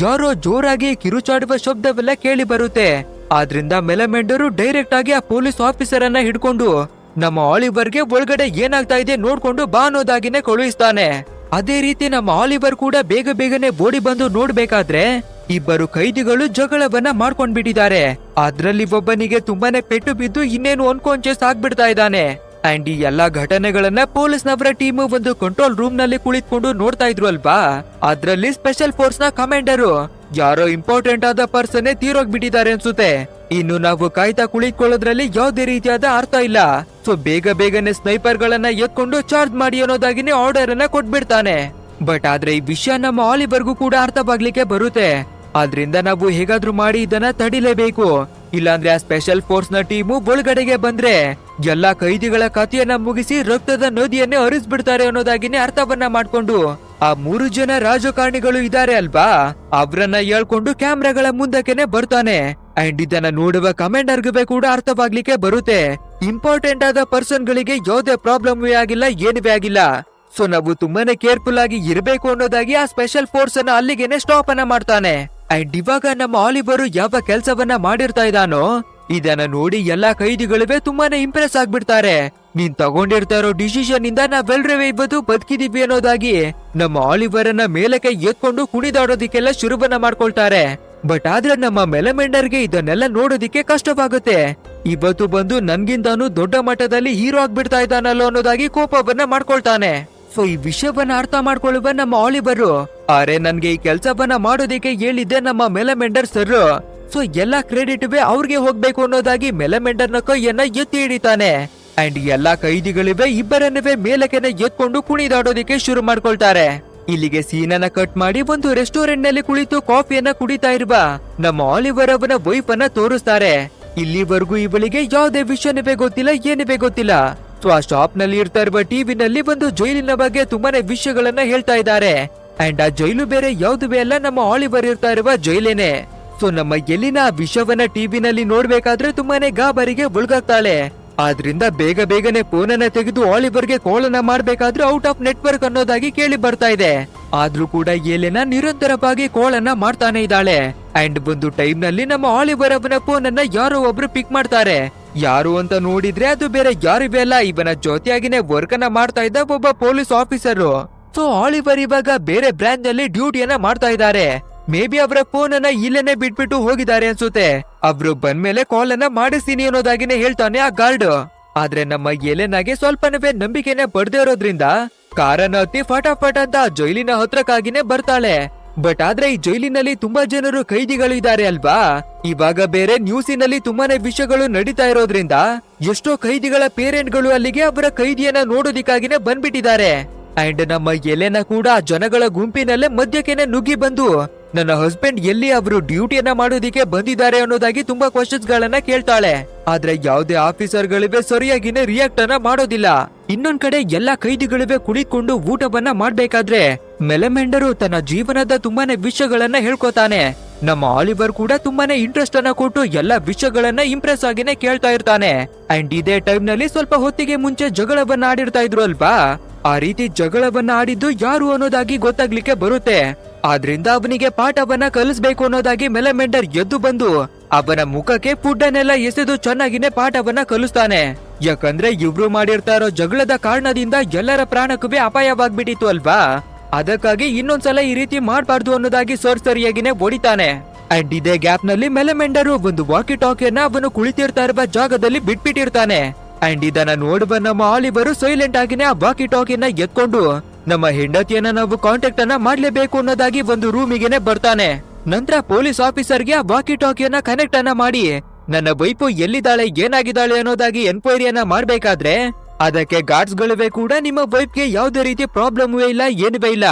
ಯಾರೋ ಜೋರಾಗಿ ಕಿರುಚಾಡುವ ಶಬ್ದವೆಲ್ಲ ಕೇಳಿ ಬರುತ್ತೆ. ಆದ್ರಿಂದ ಮೆಲಮೆಂಡರು ಡೈರೆಕ್ಟ್ ಆಗಿ ಆ ಪೊಲೀಸ್ ಆಫೀಸರ್ ಅನ್ನ ಹಿಡ್ಕೊಂಡು ನಮ್ಮ ಆಲಿವರ್ಗೆ ಒಳಗಡೆ ಏನಾಗ್ತಾ ಇದೆ ನೋಡ್ಕೊಂಡು ಬಾ ಅನ್ನೋದಾಗಿನೇ ಕಳುಹಿಸ್ತಾನೆ. ಅದೇ ರೀತಿ ನಮ್ಮ ಆಲಿವರ್ ಕೂಡ ಬೇಗ ಬೇಗನೆ ಬೋಡಿ ಬಂದು ನೋಡ್ಬೇಕಾದ್ರೆ ಇಬ್ಬರು ಕೈದಿಗಳು ಜಗಳವನ್ನ ಮಾಡ್ಕೊಂಡ್ಬಿಟ್ಟಿದ್ದಾರೆ. ಅದ್ರಲ್ಲಿ ಒಬ್ಬನಿಗೆ ತುಂಬಾನೇ ಪೆಟ್ಟು ಬಿದ್ದು ಇನ್ನೇನು ಅನ್ಕಾನ್ಶಿಯಸ್ ಆಗ್ಬಿಡ್ತಾ ಇದ್ದಾನೆ. ಅಂಡ್ ಈ ಎಲ್ಲಾ ಘಟನೆಗಳನ್ನ ಪೊಲೀಸ್ನವರ ಟೀಮ್ ಒಂದು ಕಂಟ್ರೋಲ್ ರೂಮ್ನಲ್ಲಿ ಕುಳಿತುಕೊಂಡು ನೋಡ್ತಾ ಇದ್ರು ಅಲ್ವಾ? ಅದ್ರಲ್ಲಿ ಸ್ಪೆಷಲ್ ಫೋರ್ಸ್ನ ಕಮಾಂಡರು ಯಾರೋ ಇಂಪಾರ್ಟೆಂಟ್ ಆದ ಪರ್ಸನ್ ತೀರೋಗ್ಬಿಟ್ಟಿದ್ದಾರೆ ಅನ್ಸುತ್ತೆ. ಇನ್ನು ನಾವು ಕಾಯ್ತಾ ಕುಳಿತುಕೊಳ್ಳೋದ್ರಲ್ಲಿ ಯಾವುದೇ ರೀತಿಯಾದ ಅರ್ಥ ಇಲ್ಲ. ಸೊ ಬೇಗ ಬೇಗನೆ ಸ್ನೈಪರ್ ಗಳನ್ನ ಎತ್ಕೊಂಡು ಚಾರ್ಜ್ ಮಾಡಿ ಅನ್ನೋದಾಗಿನೇ ಆರ್ಡರ್ ಅನ್ನ ಕೊಟ್ಬಿಡ್ತಾನೆ. ಬಟ್ ಆದ್ರೆ ಈ ವಿಷಯ ನಮ್ಮ ಆಲಿವರ್ಗೂ ಕೂಡ ಅರ್ಥವಾಗ್ಲಿಕ್ಕೆ ಬರುತ್ತೆ. ಆದ್ರಿಂದ ನಾವು ಹೇಗಾದ್ರೂ ಮಾಡಿ ಇದನ್ನ ತಡಿಲೇಬೇಕು. ಇಲ್ಲಾಂದ್ರೆ ಆ ಸ್ಪೆಷಲ್ ಫೋರ್ಸ್ನ ಟೀಮು ಒಳಗಡೆಗೆ ಬಂದ್ರೆ ಎಲ್ಲಾ ಕೈದಿಗಳ ಕಥೆಯನ್ನ ಮುಗಿಸಿ ರಕ್ತದ ನದಿಯನ್ನೇ ಹರಿಸ್ಬಿಡ್ತಾರೆ ಅನ್ನೋದಾಗಿನೇ ಅರ್ಥವನ್ನ ಮಾಡ್ಕೊಂಡು ಆ ಮೂರು ಜನ ರಾಜಕಾರಣಿಗಳು ಇದಾರೆ ಅಲ್ವಾ? ಅವ್ರನ್ನ ಹೇಳ್ಕೊಂಡು ಕ್ಯಾಮ್ರಾಗಳ ಮುಂದಕ್ಕೆನೆ ಬರ್ತಾನೆ. ಅಂಡ್ ಇದನ್ನ ನೋಡುವ ಕಮಾಂಡರ್ಗೂ ಕೂಡ ಅರ್ಥವಾಗ್ಲಿಕ್ಕೆ ಬರುತ್ತೆ. ಇಂಪಾರ್ಟೆಂಟ್ ಆದ ಪರ್ಸನ್ ಗಳಿಗೆ ಯಾವುದೇ ಪ್ರಾಬ್ಲಮ್ ಆಗಿಲ್ಲ ಏನುವೇ ಆಗಿಲ್ಲ. ಸೊ ನಾವು ತುಂಬಾನೇ ಕೇರ್ಫುಲ್ ಆಗಿ ಇರಬೇಕು ಅನ್ನೋದಾಗಿ ಆ ಸ್ಪೆಷಲ್ ಫೋರ್ಸ್ ಅನ್ನ ಅಲ್ಲಿಗೆನೆ ಸ್ಟಾಪ್ ಅನ್ನ ಮಾಡ್ತಾನೆ. ಅಂಡ್ ಇವಾಗ ನಮ್ಮ ಆಲಿವರು ಯಾವ ಕೆಲಸವನ್ನ ಮಾಡಿರ್ತಾ ಇದ್ದಾನೋ ಇದನ್ನ ನೋಡಿ ಎಲ್ಲಾ ಕೈದಿಗಳಿವೆ ತುಂಬಾನೇ ಇಂಪ್ರೆಸ್ ಆಗ್ಬಿಡ್ತಾರೆ. ನೀನ್ ತಗೊಂಡಿರ್ತಾ ಇರೋ ಡಿಸಿಷನ್ ಇಂದ ನಾವೆಲ್ರೂ ಇವತ್ತು ಬದುಕಿದೀವಿ ಅನ್ನೋದಾಗಿ. ನಮ್ಮ ಆಲಿವರ್ ಅನ್ನ ಮೇಲಕ್ಕೆ ಎತ್ಕೊಂಡು ಕುಣಿದಾಡೋದಿಕ್ಕೆಲ್ಲ ಶುರುವನ್ನ ಮಾಡ್ಕೊಳ್ತಾರೆ. ಬಟ್ ಆದ್ರೆ ನಮ್ಮ ಮೆಲಮೆಂಡರ್ಗೆ ಇದನ್ನೆಲ್ಲ ನೋಡೋದಿಕ್ಕೆ ಕಷ್ಟವಾಗುತ್ತೆ. ಇವತ್ತು ಬಂದು ನನ್ಗಿಂತಾನು ದೊಡ್ಡ ಮಟ್ಟದಲ್ಲಿ ಹೀರೋ ಆಗ್ಬಿಡ್ತಾ ಇದ್ದಾನಲ್ಲೋ ಅನ್ನೋದಾಗಿ ಕೋಪವನ್ನ ಮಾಡ್ಕೊಳ್ತಾನೆ. ಸೊ ಈ ವಿಷಯವನ್ನ ಅರ್ಥ ಮಾಡ್ಕೊಳ್ಳುವ ನಮ್ಮ ಆಲಿವರ್. ಅರೆ ನನ್ಗೆ ಈ ಕೆಲ್ಸವನ್ನ ಮಾಡೋದಿಕ್ಕೆ ಹೇಳಿದ್ದೆ ನಮ್ಮ ಮೆಲಮೆಂಡರ್ ಸರ್ ಸೊ ಎಲ್ಲಾ ಕ್ರೆಡಿಟ್ ಅವ್ರಿಗೆ ಹೋಗ್ಬೇಕು ಅನ್ನೋದಾಗಿ ಮೆಲಮೆಂಡರ್ನ ಕೈಯನ್ನ ಎತ್ತಿ ಹಿಡಿತಾನೆ. ಅಂಡ್ ಎಲ್ಲಾ ಕೈದಿಗಳಿವೆ, ಇಬ್ಬರನ್ನವೇ ಮೇಲಕ್ಕೆನೆ ಎತ್ಕೊಂಡು ಕುಣಿದಾಡೋದಿಕ್ಕೆ ಶುರು ಮಾಡ್ಕೊಳ್ತಾರೆ. ಇಲ್ಲಿಗೆ ಸೀನನ್ನ ಕಟ್ ಮಾಡಿ ಒಂದು ರೆಸ್ಟೋರೆಂಟ್ನಲ್ಲಿ ಕುಳಿತು ಕಾಫಿಯನ್ನ ಕುಡಿತಾ ಇರುವ ನಮ್ಮ ಆಲಿವರ್ ಅವನ ವೈಫ್ ಅನ್ನ ತೋರಿಸ್ತಾರೆ. ಇಲ್ಲಿವರೆಗೂ ಇವಳಿಗೆ ಯಾವುದೇ ವಿಷಯನವೇ ಗೊತ್ತಿಲ್ಲ, ಏನಿವೆ ಗೊತ್ತಿಲ್ಲ. ಸೊ ಆ ಶಾಪ್ನಲ್ಲಿ ಇರ್ತಾ ಇರುವ ಟಿವಿನಲ್ಲಿ ಒಂದು ಜೈಲಿನ ಬಗ್ಗೆ ತುಂಬಾನೇ ವಿಷಯಗಳನ್ನ ಹೇಳ್ತಾ ಇದ್ದಾರೆ. ಅಂಡ್ ಆ ಜೈಲು ಬೇರೆ, ಯಾವ್ದು ಅಲ್ಲ, ನಮ್ಮ ಆಲಿವರ್ ಇರ್ತಾ ಇರುವ ಜೈಲೇನೆ. ಸೊ ನಮ್ಮ ಎಲ್ಲಿನ ವಿಷಯವನ್ನ ಟಿವಿನಲ್ಲಿ ನೋಡ್ಬೇಕಾದ್ರೆ ತುಂಬಾನೇ ಗಾಬರಿಗೆ ಒಳಗಾಗ್ತಾಳೆ ಆದ್ರಿಂದ ಬೇಗ ಬೇಗನೆ ಫೋನನ್ನ ತೆಗೆದು ಆಲಿವರ್ಗೆ ಅನ್ನ ಮಾಡ್ಬೇಕಾದ್ರೆ ಔಟ್ ಆಫ್ ನೆಟ್ವರ್ಕ್ ಅನ್ನೋದಾಗಿ ಕೇಳಿ ಬರ್ತಾ ಇದೆ. ಆದ್ರೂ ಕೂಡ ಏಲೆನ ನಿರಂತರವಾಗಿ ಕಾಲನ್ನ ಮಾಡ್ತಾನೆ ಇದ್ದಾಳೆ. ಅಂಡ್ ಒಂದು ಟೈಮ್ನಲ್ಲಿ ನಮ್ಮ ಆಲಿವರ್ ಅವನ ಫೋನ್ ಅನ್ನ ಯಾರೋ ಒಬ್ರು ಪಿಕ್ ಮಾಡ್ತಾರೆ. ಯಾರು ಅಂತ ನೋಡಿದ್ರೆ ಅದು ಬೇರೆ ಯಾರಿವೆ ಅಲ್ಲ, ಇವನ ಜೊತೆಯಾಗಿನೇ ವರ್ಕ್ ಅನ್ನ ಮಾಡ್ತಾ ಇದ್ದ ಒಬ್ಬ ಪೊಲೀಸ್ ಆಫೀಸರ್. ಸೊ ಆಲಿವರ್ ಇವಾಗ ಬೇರೆ ಬ್ರಾಂಚ್ನಲ್ಲಿ ಡ್ಯೂಟಿಯನ್ನ ಮಾಡ್ತಾ ಇದ್ದಾರೆ. ಮೇ ಬಿ ಅವರ ಫೋನ್ ಅನ್ನ ಇಲ್ಲೇನೆ ಬಿಟ್ಬಿಟ್ಟು ಹೋಗಿದ್ದಾರೆ ಅನ್ಸುತ್ತೆ. ಅವ್ರು ಬಂದ್ಮೇಲೆ ಕಾಲ್ ಅನ್ನ ಮಾಡಿಸ್ತೀನಿ ಅನ್ನೋದಾಗಿನೇ ಹೇಳ್ತಾನೆ ಆ ಗಾರ್ಡ್ ಆದ್ರೆ ನಮ್ಮ ಎಲೆನಾಗೆ ಸ್ವಲ್ಪನವೇ ನಂಬಿಕೆನೆ ಪಡೆದೇ ಇರೋದ್ರಿಂದ ಕಾರನ್ನ ಹತ್ತಿ ಫಟಾಫಟ್ ಅಂತ ಜೈಲಿನ ಹತ್ರಕ್ಕಾಗಿನೇ ಬರ್ತಾಳೆ. ಬಟ್ ಆದ್ರೆ ಈ ಜೈಲಿನಲ್ಲಿ ತುಂಬಾ ಜನರು ಕೈದಿಗಳು ಇದ್ದಾರೆ ಅಲ್ವಾ? ಇವಾಗ ಬೇರೆ ನ್ಯೂಸಿನಲ್ಲಿ ತುಂಬಾನೇ ವಿಷಯಗಳು ನಡೀತಾ ಇರೋದ್ರಿಂದ ಎಷ್ಟೋ ಕೈದಿಗಳ ಪೇರೆಂಟ್ಗಳು ಅಲ್ಲಿಗೆ ಅವರ ಕೈದಿಯನ್ನ ನೋಡೋದಿಕ್ಕಾಗಿನೇ ಬಂದ್ಬಿಟ್ಟಿದ್ದಾರೆ. ಅಂಡ್ ನಮ್ಮ ಎಲೆನ ಕೂಡ ಜನಗಳ ಗುಂಪಿನಲ್ಲೇ ಮದ್ಯಕ್ಕೆನೆ ನುಗ್ಗಿ ಬಂದು ನನ್ನ ಹಸ್ಬೆಂಡ್ ಎಲ್ಲಿ ಅವರು ಡ್ಯೂಟಿಯನ್ನ ಮಾಡೋದಿಕ್ಕೆ ಬಂದಿದ್ದಾರೆ ಅನ್ನೋದಾಗಿ ತುಂಬಾ ಕ್ವಶನ್ಸ್ ಗಳನ್ನ ಕೇಳ್ತಾಳೆ. ಆದ್ರೆ ಯಾವುದೇ ಆಫೀಸರ್ ಗಳಿವೆ ಸರಿಯಾಗಿನೇ ರಿಯಾಕ್ಟ್ ಅನ್ನ ಮಾಡೋದಿಲ್ಲ. ಇನ್ನೊಂದ್ ಕಡೆ ಎಲ್ಲಾ ಕೈದಿಗಳಿವೆ ಕುಳಿತುಕೊಂಡು ಊಟವನ್ನ ಮಾಡ್ಬೇಕಾದ್ರೆ ಮೆಲೆಮೆಂಡರು ತನ್ನ ಜೀವನದ ತುಂಬಾನೇ ವಿಷಯಗಳನ್ನ ಹೇಳ್ಕೊತಾನೆ. ನಮ್ಮ ಆಲಿವರ್ ಕೂಡ ತುಂಬಾನೇ ಇಂಟ್ರೆಸ್ಟ್ ಅನ್ನ ಕೊಟ್ಟು ಎಲ್ಲಾ ವಿಷಯಗಳನ್ನ ಇಂಪ್ರೆಸ್ ಆಗಿನೇ ಕೇಳ್ತಾ ಇರ್ತಾನೆ. ಅಂಡ್ ಇದೇ ಟೈಮ್ನಲ್ಲಿ ಸ್ವಲ್ಪ ಹೊತ್ತಿಗೆ ಮುಂಚೆ ಜಗಳವನ್ನ ಆಡಿರ್ತಾ ಇದ್ರು ಅಲ್ವಾ? ಆ ರೀತಿ ಜಗಳವನ್ನ ಆಡಿದ್ದು ಯಾರು ಅನ್ನೋದಾಗಿ ಗೊತ್ತಾಗ್ಲಿಕ್ಕೆ ಬರುತ್ತೆ. ಆದ್ರಿಂದ ಅವನಿಗೆ ಪಾಠವನ್ನ ಕಲಿಸ್ಬೇಕು ಅನ್ನೋದಾಗಿ ಮೆಲಮೆಂಡರ್ ಎದ್ದು ಬಂದು ಅವನ ಮುಖಕ್ಕೆ ಫುಡ್ಡನ್ನೆಲ್ಲ ಎಸೆದು ಚೆನ್ನಾಗಿನೇ ಪಾಠವನ್ನ ಕಲಿಸ್ತಾನೆ. ಯಾಕಂದ್ರೆ ಇವ್ರು ಮಾಡಿರ್ತಾ ಇರೋ ಜಗಳದ ಕಾರಣದಿಂದ ಎಲ್ಲರ ಪ್ರಾಣಕ್ಕೂ ಅಪಾಯವಾಗ್ಬಿಟ್ಟಿತ್ತು ಅಲ್ವಾ? ಅದಕ್ಕಾಗಿ ಇನ್ನೊಂದ್ಸಲ ಈ ರೀತಿ ಮಾಡಬಾರ್ದು ಅನ್ನೋದಾಗಿ ಸರ್ ಸರಿಯಾಗಿನೇ ಓಡಿತಾನೆ. ಅಂಡ್ ಇದೇ ಗ್ಯಾಪ್ನಲ್ಲಿ ಮೆಲಮೆಂಡರು ಒಂದು ವಾಕಿ ಟಾಕಿಯನ್ನ ಅವನು ಕುಳಿತಿರ್ತಾ ಇರುವ ಜಾಗದಲ್ಲಿ ಬಿಟ್ಬಿಟ್ಟಿರ್ತಾನೆ. ಅಂಡ್ ಇದನ್ನ ನೋಡುವ ನಮ್ಮ ಆಲಿವರು ಸೈಲೆಂಟ್ ಆಗಿನೇ ಆ ವಾಕಿ ಟಾಕಿಯನ್ನ ಎತ್ಕೊಂಡು, ನಮ್ಮ ಹೆಂಡತಿಯನ್ನ ನಾವು ಕಾಂಟ್ಯಾಕ್ಟ್ ಅನ್ನ ಮಾಡ್ಲೇಬೇಕು ಅನ್ನೋದಾಗಿ ಒಂದು ರೂಮಿಗೆನೆ ಬರ್ತಾನೆ. ನಂತರ ಪೊಲೀಸ್ ಆಫೀಸರ್ಗೆ ಆ ವಾಕಿ ಟಾಕಿಯನ್ನ ಕನೆಕ್ಟ್ ಅನ್ನ ಮಾಡಿ, ನನ್ನ ವೈಫು ಎಲ್ಲಿದ್ದಾಳೆ, ಏನಾಗಿದ್ದಾಳೆ ಅನ್ನೋದಾಗಿ ಎನ್ಕ್ವೈರಿಯನ್ನ ಮಾಡ್ಬೇಕಾದ್ರೆ, ಅದಕ್ಕೆ ಗಾರ್ಡ್ಸ್ ಕೂಡ ನಿಮ್ಮ ವೈಫ್ಗೆ ಯಾವುದೇ ರೀತಿ ಪ್ರಾಬ್ಲಮ್ ಇಲ್ಲ, ಏನುವೇ ಇಲ್ಲ.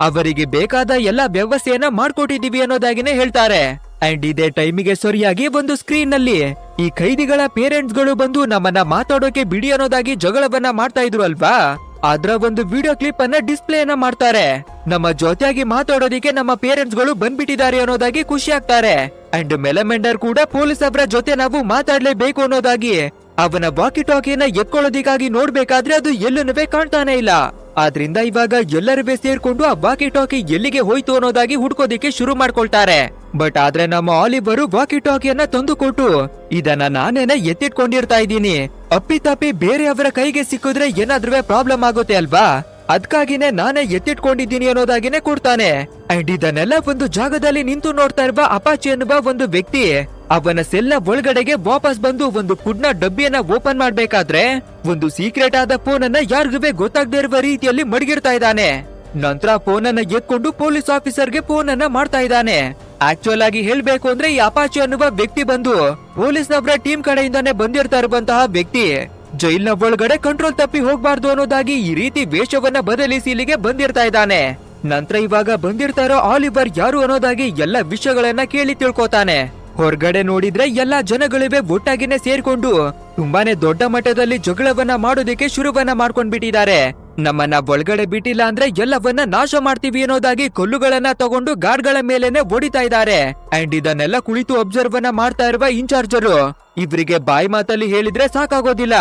ಅವರಿಗೆ ಬೇಕಾದ ಎಲ್ಲಾ ವ್ಯವಸ್ಥೆಯನ್ನ ಮಾಡ್ಕೊಟ್ಟಿದೀವಿ ಅನ್ನೋದಾಗಿನೇ ಹೇಳ್ತಾರೆ. ಅಂಡ್ ಇದೇ ಟೈಮಿಗೆ ಸರಿಯಾಗಿ ಒಂದು ಸ್ಕ್ರೀನ್ನಲ್ಲಿ ಈ ಖೈದಿಗಳ ಪೇರೆಂಟ್ಸ್ಗಳು ಬಂದು ನಮ್ಮನ್ನ ಮಾತಾಡೋಕೆ ಬಿಡಿ ಅನ್ನೋದಾಗಿ ಜಗಳವನ್ನ ಮಾಡ್ತಾ ಇದ್ರು ಅಲ್ವಾ? ಅದ್ರ ಒಂದು ವಿಡಿಯೋ ಕ್ಲಿಪ್ ಅನ್ನ ಡಿಸ್ಪ್ಲೇ ಅನ್ನ ಮಾಡ್ತಾರೆ. ನಮ್ಮ ಜೊತೆಯಾಗಿ ಮಾತಾಡೋದಿಕ್ಕೆ ನಮ್ಮ ಪೇರೆಂಟ್ಸ್ಗಳು ಬಂದ್ಬಿಟ್ಟಿದ್ದಾರೆ ಅನ್ನೋದಾಗಿ ಖುಷಿ ಆಗ್ತಾರೆ. ಅಂಡ್ ಮೆಲಮೆಂಡರ್ ಕೂಡ ಪೊಲೀಸ್ ಅವರ ಜೊತೆ ನಾವು ಮಾತಾಡ್ಲೇಬೇಕು ಅನ್ನೋದಾಗಿ. ಅವನ ವಾಕಿ ಟಾಕಿನ ಎತ್ಕೊಳ್ಳೋದಿಕ್ಕಾಗಿ ನೋಡ್ಬೇಕಾದ್ರೆ ಅದು ಎಲ್ಲೂ ಕಾಣ್ತಾನೆ ಇಲ್ಲ. ಆದ್ರಿಂದ ಇವಾಗ ಎಲ್ಲರೂ ಸೇರ್ಕೊಂಡು ಆ ವಾಕಿ ಟಾಕಿ ಎಲ್ಲಿಗೆ ಹೋಯ್ತು ಅನ್ನೋದಾಗಿ ಹುಡ್ಕೋದಿಕ್ಕೆ ಶುರು ಮಾಡ್ಕೊಳ್ತಾರೆ. ಬಟ್ ಆದ್ರೆ ನಮ್ಮ ಆಲಿವರು ವಾಕಿ ಟಾಕಿಯನ್ನ ತಂದು ಕೊಟ್ಟು ಇದನ್ನ ನಾನೇನ ಎತ್ತಿಟ್ಕೊಂಡಿರ್ತಾ ಇದ್ದೀನಿ. ಅಪ್ಪಿತಪ್ಪಿ ಬೇರೆಯವರ ಕೈಗೆ ಸಿಕ್ಕಿದ್ರೆ ಏನಾದ್ರೂ ಪ್ರಾಬ್ಲಮ್ ಆಗುತ್ತೆ ಅಲ್ವಾ? ಅದ್ಕಾಗಿನೇ ನಾನೇ ಎತ್ತಿಟ್ಕೊಂಡಿದ್ದೀನಿ ಅನ್ನೋದಾಗಿನೇ ಕೊಡ್ತಾನೆ. ಅಂಡ್ ಇದನ್ನೆಲ್ಲ ಒಂದು ಜಾಗದಲ್ಲಿ ನಿಂತು ನೋಡ್ತಾ ಇರುವ ಅಪಾಚಿ ಎನ್ನುವ ಒಂದು ವ್ಯಕ್ತಿ, ಅವನ ಸೆಲ್ಲ ಒಳಗಡೆಗೆ ವಾಪಸ್ ಬಂದು ಒಂದು ಫುಡ್ನ ಡಬ್ಬಿಯನ್ನ ಓಪನ್ ಮಾಡ್ಬೇಕಾದ್ರೆ ಒಂದು ಸೀಕ್ರೆಟ್ ಆದ ಫೋನ್ ಅನ್ನ ಯಾರಿಗೂ ಗೊತ್ತಾಗದೇ ಇರುವ ರೀತಿಯಲ್ಲಿ ಮಡಗಿರ್ತಾ ಇದ್ದಾನೆ. ನಂತರ ಫೋನ್ ಅನ್ನ ಎತ್ಕೊಂಡು ಪೊಲೀಸ್ ಆಫೀಸರ್ಗೆ ಫೋನ್ ಅನ್ನ ಮಾಡ್ತಾ ಇದ್ದಾನೆ. ಆಕ್ಚುಯಲ್ ಆಗಿ ಹೇಳ್ಬೇಕು ಅಂದ್ರೆ ಈ ಅಪಾಚಿ ಅನ್ನುವ ವ್ಯಕ್ತಿ ಬಂದು ಪೊಲೀಸ್ನವರ ಟೀಮ್ ಕಡೆಯಿಂದಾನೆ ಬಂದಿರ್ತಾ ಇರುವಂತಹ ವ್ಯಕ್ತಿ. ಜೈಲ್ನ ಒಳಗಡೆ ಕಂಟ್ರೋಲ್ ತಪ್ಪಿ ಹೋಗ್ಬಾರ್ದು ಅನ್ನೋದಾಗಿ ಈ ರೀತಿ ವೇಷವನ್ನ ಬದಲಿಸಿ ಇಲ್ಲಿಗೆ ಬಂದಿರ್ತಾ ಇದ್ದಾನೆ. ನಂತರ ಇವಾಗ ಬಂದಿರ್ತಾ ಇರೋ ಆಲಿವರ್ ಯಾರು ಅನ್ನೋದಾಗಿ ಎಲ್ಲ ವಿಷಯಗಳನ್ನ ಕೇಳಿ ತಿಳ್ಕೊತಾನೆ. ಹೊರಗಡೆ ನೋಡಿದ್ರೆ ಎಲ್ಲಾ ಜನಗಳಿವೆ ಒಟ್ಟಾಗಿನೇ ಸೇರ್ಕೊಂಡು ತುಂಬಾನೇ ದೊಡ್ಡ ಮಟ್ಟದಲ್ಲಿ ಜಗಳವನ್ನ ಮಾಡೋದಕ್ಕೆ ಶುರುವನ್ನ ಮಾಡ್ಕೊಂಡ್ಬಿಟ್ಟಿದ್ದಾರೆ. ನಮ್ಮನ್ನ ಒಳಗಡೆ ಬಿಟ್ಟಿಲ್ಲ ಅಂದ್ರೆ ಎಲ್ಲವನ್ನ ನಾಶ ಮಾಡ್ತೀವಿ ಅನ್ನೋದಾಗಿ ಕೊಲ್ಲುಗಳನ್ನ ತಗೊಂಡು ಗಾರ್ಡ್ಗಳ ಮೇಲೆನೆ ಓಡಿತಾ ಇದ್ದಾರೆ. ಅಂಡ್ ಇದನ್ನೆಲ್ಲ ಕುಳಿತು ಅಬ್ಸರ್ವ್ ಅನ್ನ ಮಾಡ್ತಾ ಇರುವ ಇನ್ಚಾರ್ಜರು. ಇವರಿಗೆ ಬಾಯಿ ಮಾತಲ್ಲಿ ಹೇಳಿದ್ರೆ ಸಾಕಾಗೋದಿಲ್ಲ.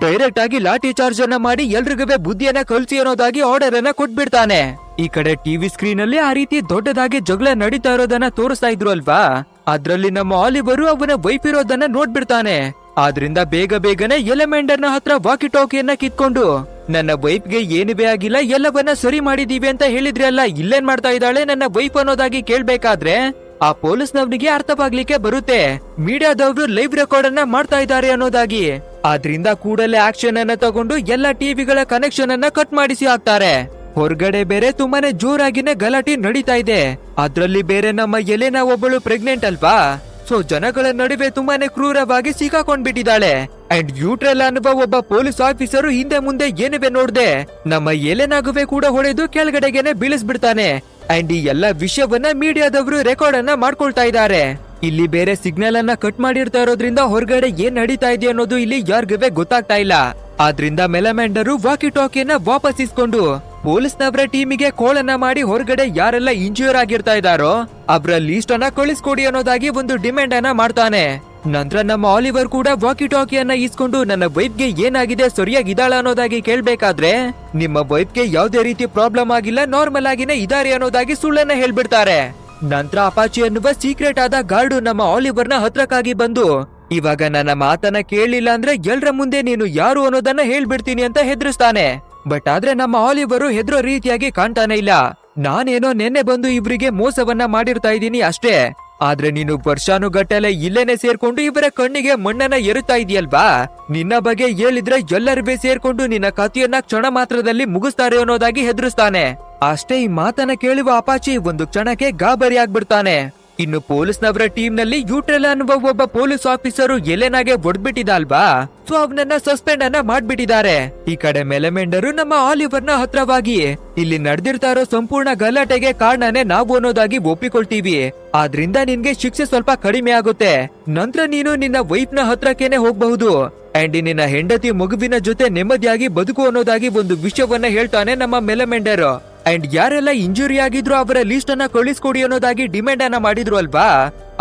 ಡೈರೆಕ್ಟ್ ಆಗಿ ಲಾಠಿ ಚಾರ್ಜ್ ಅನ್ನ ಮಾಡಿ ಎಲ್ರಿಗೂ ಬುದ್ಧಿಯನ್ನ ಕಲ್ಸಿ ಅನ್ನೋದಾಗಿ ಆರ್ಡರ್ ಅನ್ನ ಕೊಟ್ಬಿಡ್ತಾನೆ. ಈ ಕಡೆ ಟಿವಿ ಸ್ಕ್ರೀನ್ ಅಲ್ಲಿ ಆ ರೀತಿ ದೊಡ್ಡದಾಗಿ ಜಗಳ ನಡೀತಾ ಇರೋದನ್ನ ತೋರಿಸ್ತಾ ಇದ್ರು ಅಲ್ವಾ? ಅದ್ರಲ್ಲಿ ನಮ್ಮ ಆಲಿವರು ಅವನ ವೈಫ್ ಇರೋದನ್ನ ನೋಡ್ಬಿಡ್ತಾನೆ. ಆದ್ರಿಂದ ಬೇಗ ಬೇಗನೆ ಎಲೆಮೆಂಡರ್ನ ಹತ್ರ ವಾಕಿ ಟಾಕಿಯನ್ನ ಕಿತ್ಕೊಂಡು ನನ್ನ ವೈಫ್ಗೆ ಏನುವೇ ಆಗಿಲ್ಲ, ಎಲ್ಲವನ್ನ ಸರಿ ಮಾಡಿದೀವಿ ಅಂತ ಹೇಳಿದ್ರಿ ಅಲ್ಲ, ಇಲ್ಲೇನ್ ಮಾಡ್ತಾ ಇದ್ದಾಳೆ? ನನ್ನ ವೈಫ್ ಅನ್ನೋದಾಗಿ ಕೇಳ್ಬೇಕಾದ್ರೆ ಆ ಪೊಲೀಸ್ನವನಿಗೆ ಅರ್ಥವಾಗ್ಲಿಕ್ಕೆ ಬರುತ್ತೆ. ಮೀಡಿಯಾದವರು ಲೈವ್ ರೆಕಾರ್ಡ್ ಅನ್ನ ಮಾಡ್ತಾ ಇದ್ದಾರೆ ಅನ್ನೋದಾಗಿ. ಆದ್ರಿಂದ ಕೂಡಲೇ ಆಕ್ಷನ್ ಅನ್ನ ತಗೊಂಡು ಎಲ್ಲ ಟಿವಿಗಳ ಕನೆಕ್ಷನ್ ಅನ್ನ ಕಟ್ ಮಾಡಿಸಿ ಹಾಕ್ತಾರೆ. ಹೊರಗಡೆ ಬೇರೆ ತುಂಬಾನೇ ಜೋರಾಗಿನೇ ಗಲಾಟೆ ನಡೀತಾ ಇದೆ. ಅದ್ರಲ್ಲಿ ಬೇರೆ ನಮ್ಮ ಎಲೆನ ಒಬ್ಬಳು ಪ್ರೆಗ್ನೆಂಟ್ ಅಲ್ವಾ? ಸೊ ಜನಗಳ ನಡುವೆ ತುಂಬಾನೇ ಕ್ರೂರವಾಗಿ ಸಿಕ್ಕಾಕೊಂಡ್ಬಿಟ್ಟಿದ್ದಾಳೆ ಅಂಡ್ ಯೂಟ್ರೆಲ್ ಅನ್ನುವ ಒಬ್ಬ ಪೊಲೀಸ್ ಆಫೀಸರು ಹಿಂದೆ ಮುಂದೆ ಏನಿವೆ ನೋಡ್ದೆ. ನಮ್ಮ ಎಲೆನಾಗುವೆ ಕೂಡ ಹೊಡೆದು ಕೆಳಗಡೆಗೆನೆ ಬೀಳಿಸ್ಬಿಡ್ತಾನೆ. ಅಂಡ್ ಈ ಎಲ್ಲ ವಿಷಯವನ್ನ ಮೀಡಿಯಾದವರು ರೆಕಾರ್ಡ್ ಅನ್ನ ಮಾಡ್ಕೊಳ್ತಾ ಇದ್ದಾರೆ. ಇಲ್ಲಿ ಬೇರೆ ಸಿಗ್ನಲ್ ಅನ್ನ ಕಟ್ ಮಾಡಿರ್ತಾ ಇರೋದ್ರಿಂದ ಹೊರಗಡೆ ಏನ್ ನಡೀತಾ ಇದೆ ಅನ್ನೋದು ಇಲ್ಲಿ ಯಾರಿಗೂ ಗೊತ್ತಾಗ್ತಾ ಇಲ್ಲ. ಆದ್ರಿಂದ ಮೆಲಮ್ಯಾಂಡರು ವಾಕಿ ಟಾಕಿಯನ್ನ ವಾಪಸ್ ಇಸ್ಕೊಂಡು ಪೊಲೀಸ್ನವರ ಟೀಮಿಗೆ ಕೋಳನ್ನ ಮಾಡಿ ಹೊರಗಡೆ ಯಾರೆಲ್ಲ ಇಂಜೂರ್ ಆಗಿರ್ತಾ ಇದಾರೋ ಅವರ ಲೀಸ್ಟ್ ಅನ್ನ ಕಳಿಸ್ಕೊಡಿ ಅನ್ನೋದಾಗಿ ಒಂದು ಡಿಮ್ಯಾಂಡ್ ಅನ್ನ ಮಾಡ್ತಾನೆ. ನಂತರ ನಮ್ಮ ಆಲಿವರ್ ಕೂಡ ವಾಕಿ ಟಾಕಿಯನ್ನ ಇಸ್ಕೊಂಡು ನನ್ನ ವೈಫ್ಗೆ ಏನಾಗಿದೆ ಸರಿಯಾಗಿದ್ದಾಳ ಅನ್ನೋದಾಗಿ ಕೇಳ್ಬೇಕಾದ್ರೆ, ನಿಮ್ಮ ವೈಫ್ಗೆ ಯಾವುದೇ ರೀತಿ ಪ್ರಾಬ್ಲಮ್ ಆಗಿಲ್ಲ ನಾರ್ಮಲ್ ಆಗಿನೇ ಇದಾರೆ ಅನ್ನೋದಾಗಿ ಸುಳ್ಳನ್ನ ಹೇಳ್ಬಿಡ್ತಾರೆ. ನಂತರ ಅಪಾಚಿ ಅನ್ನುವ ಸೀಕ್ರೆಟ್ ಆದ ಗಾರ್ಡು ನಮ್ಮ ಆಲಿವರ್ನ ಹತ್ರಕ್ಕಾಗಿ ಬಂದು ಇವಾಗ ನನ್ನ ಮಾತನ್ನ ಕೇಳಿಲ್ಲ ಅಂದ್ರೆ ಎಲ್ರ ಮುಂದೆ ನೀನು ಯಾರು ಅನ್ನೋದನ್ನ ಹೇಳ್ಬಿಡ್ತೀನಿ ಅಂತ ಹೆದರಿಸ್ತಾನೆ. ಬಟ್ ಆದ್ರೆ ನಮ್ಮ ಆಲಿವರು ಹೆದರೋ ರೀತಿಯಾಗಿ ಕಾಣ್ತಾನೆ ಇಲ್ಲ. ನಾನೇನೋ ನೆನ್ನೆ ಬಂದು ಇವರಿಗೆ ಮೋಸವನ್ನ ಮಾಡಿರ್ತಾ ಇದ್ದೀನಿ ಅಷ್ಟೇ. ಆದ್ರೆ ನೀನು ವರ್ಷಾನುಗಟ್ಟಲೆ ಇಲ್ಲೇನೆ ಸೇರ್ಕೊಂಡು ಇವರ ಕಣ್ಣಿಗೆ ಮಣ್ಣನ್ನ ಎರುತ್ತಾ ಇದೆಯಲ್ವಾ ನಿನ್ನ ಬಗ್ಗೆ ಹೇಳಿದ್ರೆ ಎಲ್ಲರೂ ಸೇರ್ಕೊಂಡು ನಿನ್ನ ಕಥೆಯನ್ನ ಕ್ಷಣ ಮಾತ್ರದಲ್ಲಿ ಮುಗಿಸ್ತಾರೆ ಅನ್ನೋದಾಗಿ ಹೆದರಿಸ್ತಾನೆ. ಅಷ್ಟೇ ಈ ಮಾತನ್ನ ಕೇಳುವ ಅಪಾಚಿ ಒಂದು ಕ್ಷಣಕ್ಕೆ ಗಾಬರಿ ಆಗ್ಬಿಡ್ತಾನೆ. ಇನ್ನು ಪೊಲೀಸ್ನವರ ಟೀಮ್ನಲ್ಲಿ ಯೂಟ್ರೆಲ್ ಅನ್ನುವ ಒಬ್ಬ ಪೊಲೀಸ್ ಆಫೀಸರು ಎಲೆನಾಗೆ ಒಡ್ಬಿಟ್ಟಿದಲ್ವಾ ಸೊ ಅವನನ್ನ ಸಸ್ಪೆಂಡ್ ಅನ್ನ ಮಾಡ್ಬಿಟ್ಟಿದ್ದಾರೆ. ಈ ಕಡೆ ಮೆಲೆಮೆಂಡರು ನಮ್ಮ ಆಲಿವರ್ನ ಹತ್ರವಾಗಿ ಇಲ್ಲಿ ನಡೆದಿರ್ತಾ ಇರೋ ಸಂಪೂರ್ಣ ಗಲಾಟೆಗೆ ಕಾರಣನೇ ನಾವು ಅನ್ನೋದಾಗಿ ಒಪ್ಪಿಕೊಳ್ತೀವಿ. ಆದ್ರಿಂದ ನಿನ್ಗೆ ಶಿಕ್ಷೆ ಸ್ವಲ್ಪ ಕಡಿಮೆ ಆಗುತ್ತೆ. ನಂತರ ನೀನು ನಿನ್ನ ವೈಫ್ನ ಹತ್ರಕ್ಕೇನೆ ಹೋಗ್ಬಹುದು. ಅಂಡ್ ನಿನ್ನ ಹೆಂಡತಿ ಮಗುವಿನ ಜೊತೆ ನೆಮ್ಮದಿಯಾಗಿ ಬದುಕು ಅನ್ನೋದಾಗಿ ಒಂದು ವಿಷಯವನ್ನ ಹೇಳ್ತಾನೆ ನಮ್ಮ ಮೆಲಮೆಂಡರ್. ಅಂಡ್ ಯಾರೆಲ್ಲ ಇಂಜುರಿ ಆಗಿದ್ರು ಅವರ ಲಿಸ್ಟ್ ಅನ್ನ ಕಳಿಸ್ಕೊಡಿ ಅನ್ನೋದಾಗಿ ಡಿಮ್ಯಾಂಡ್ ಅನ್ನ ಮಾಡಿದ್ರು ಅಲ್ವಾ?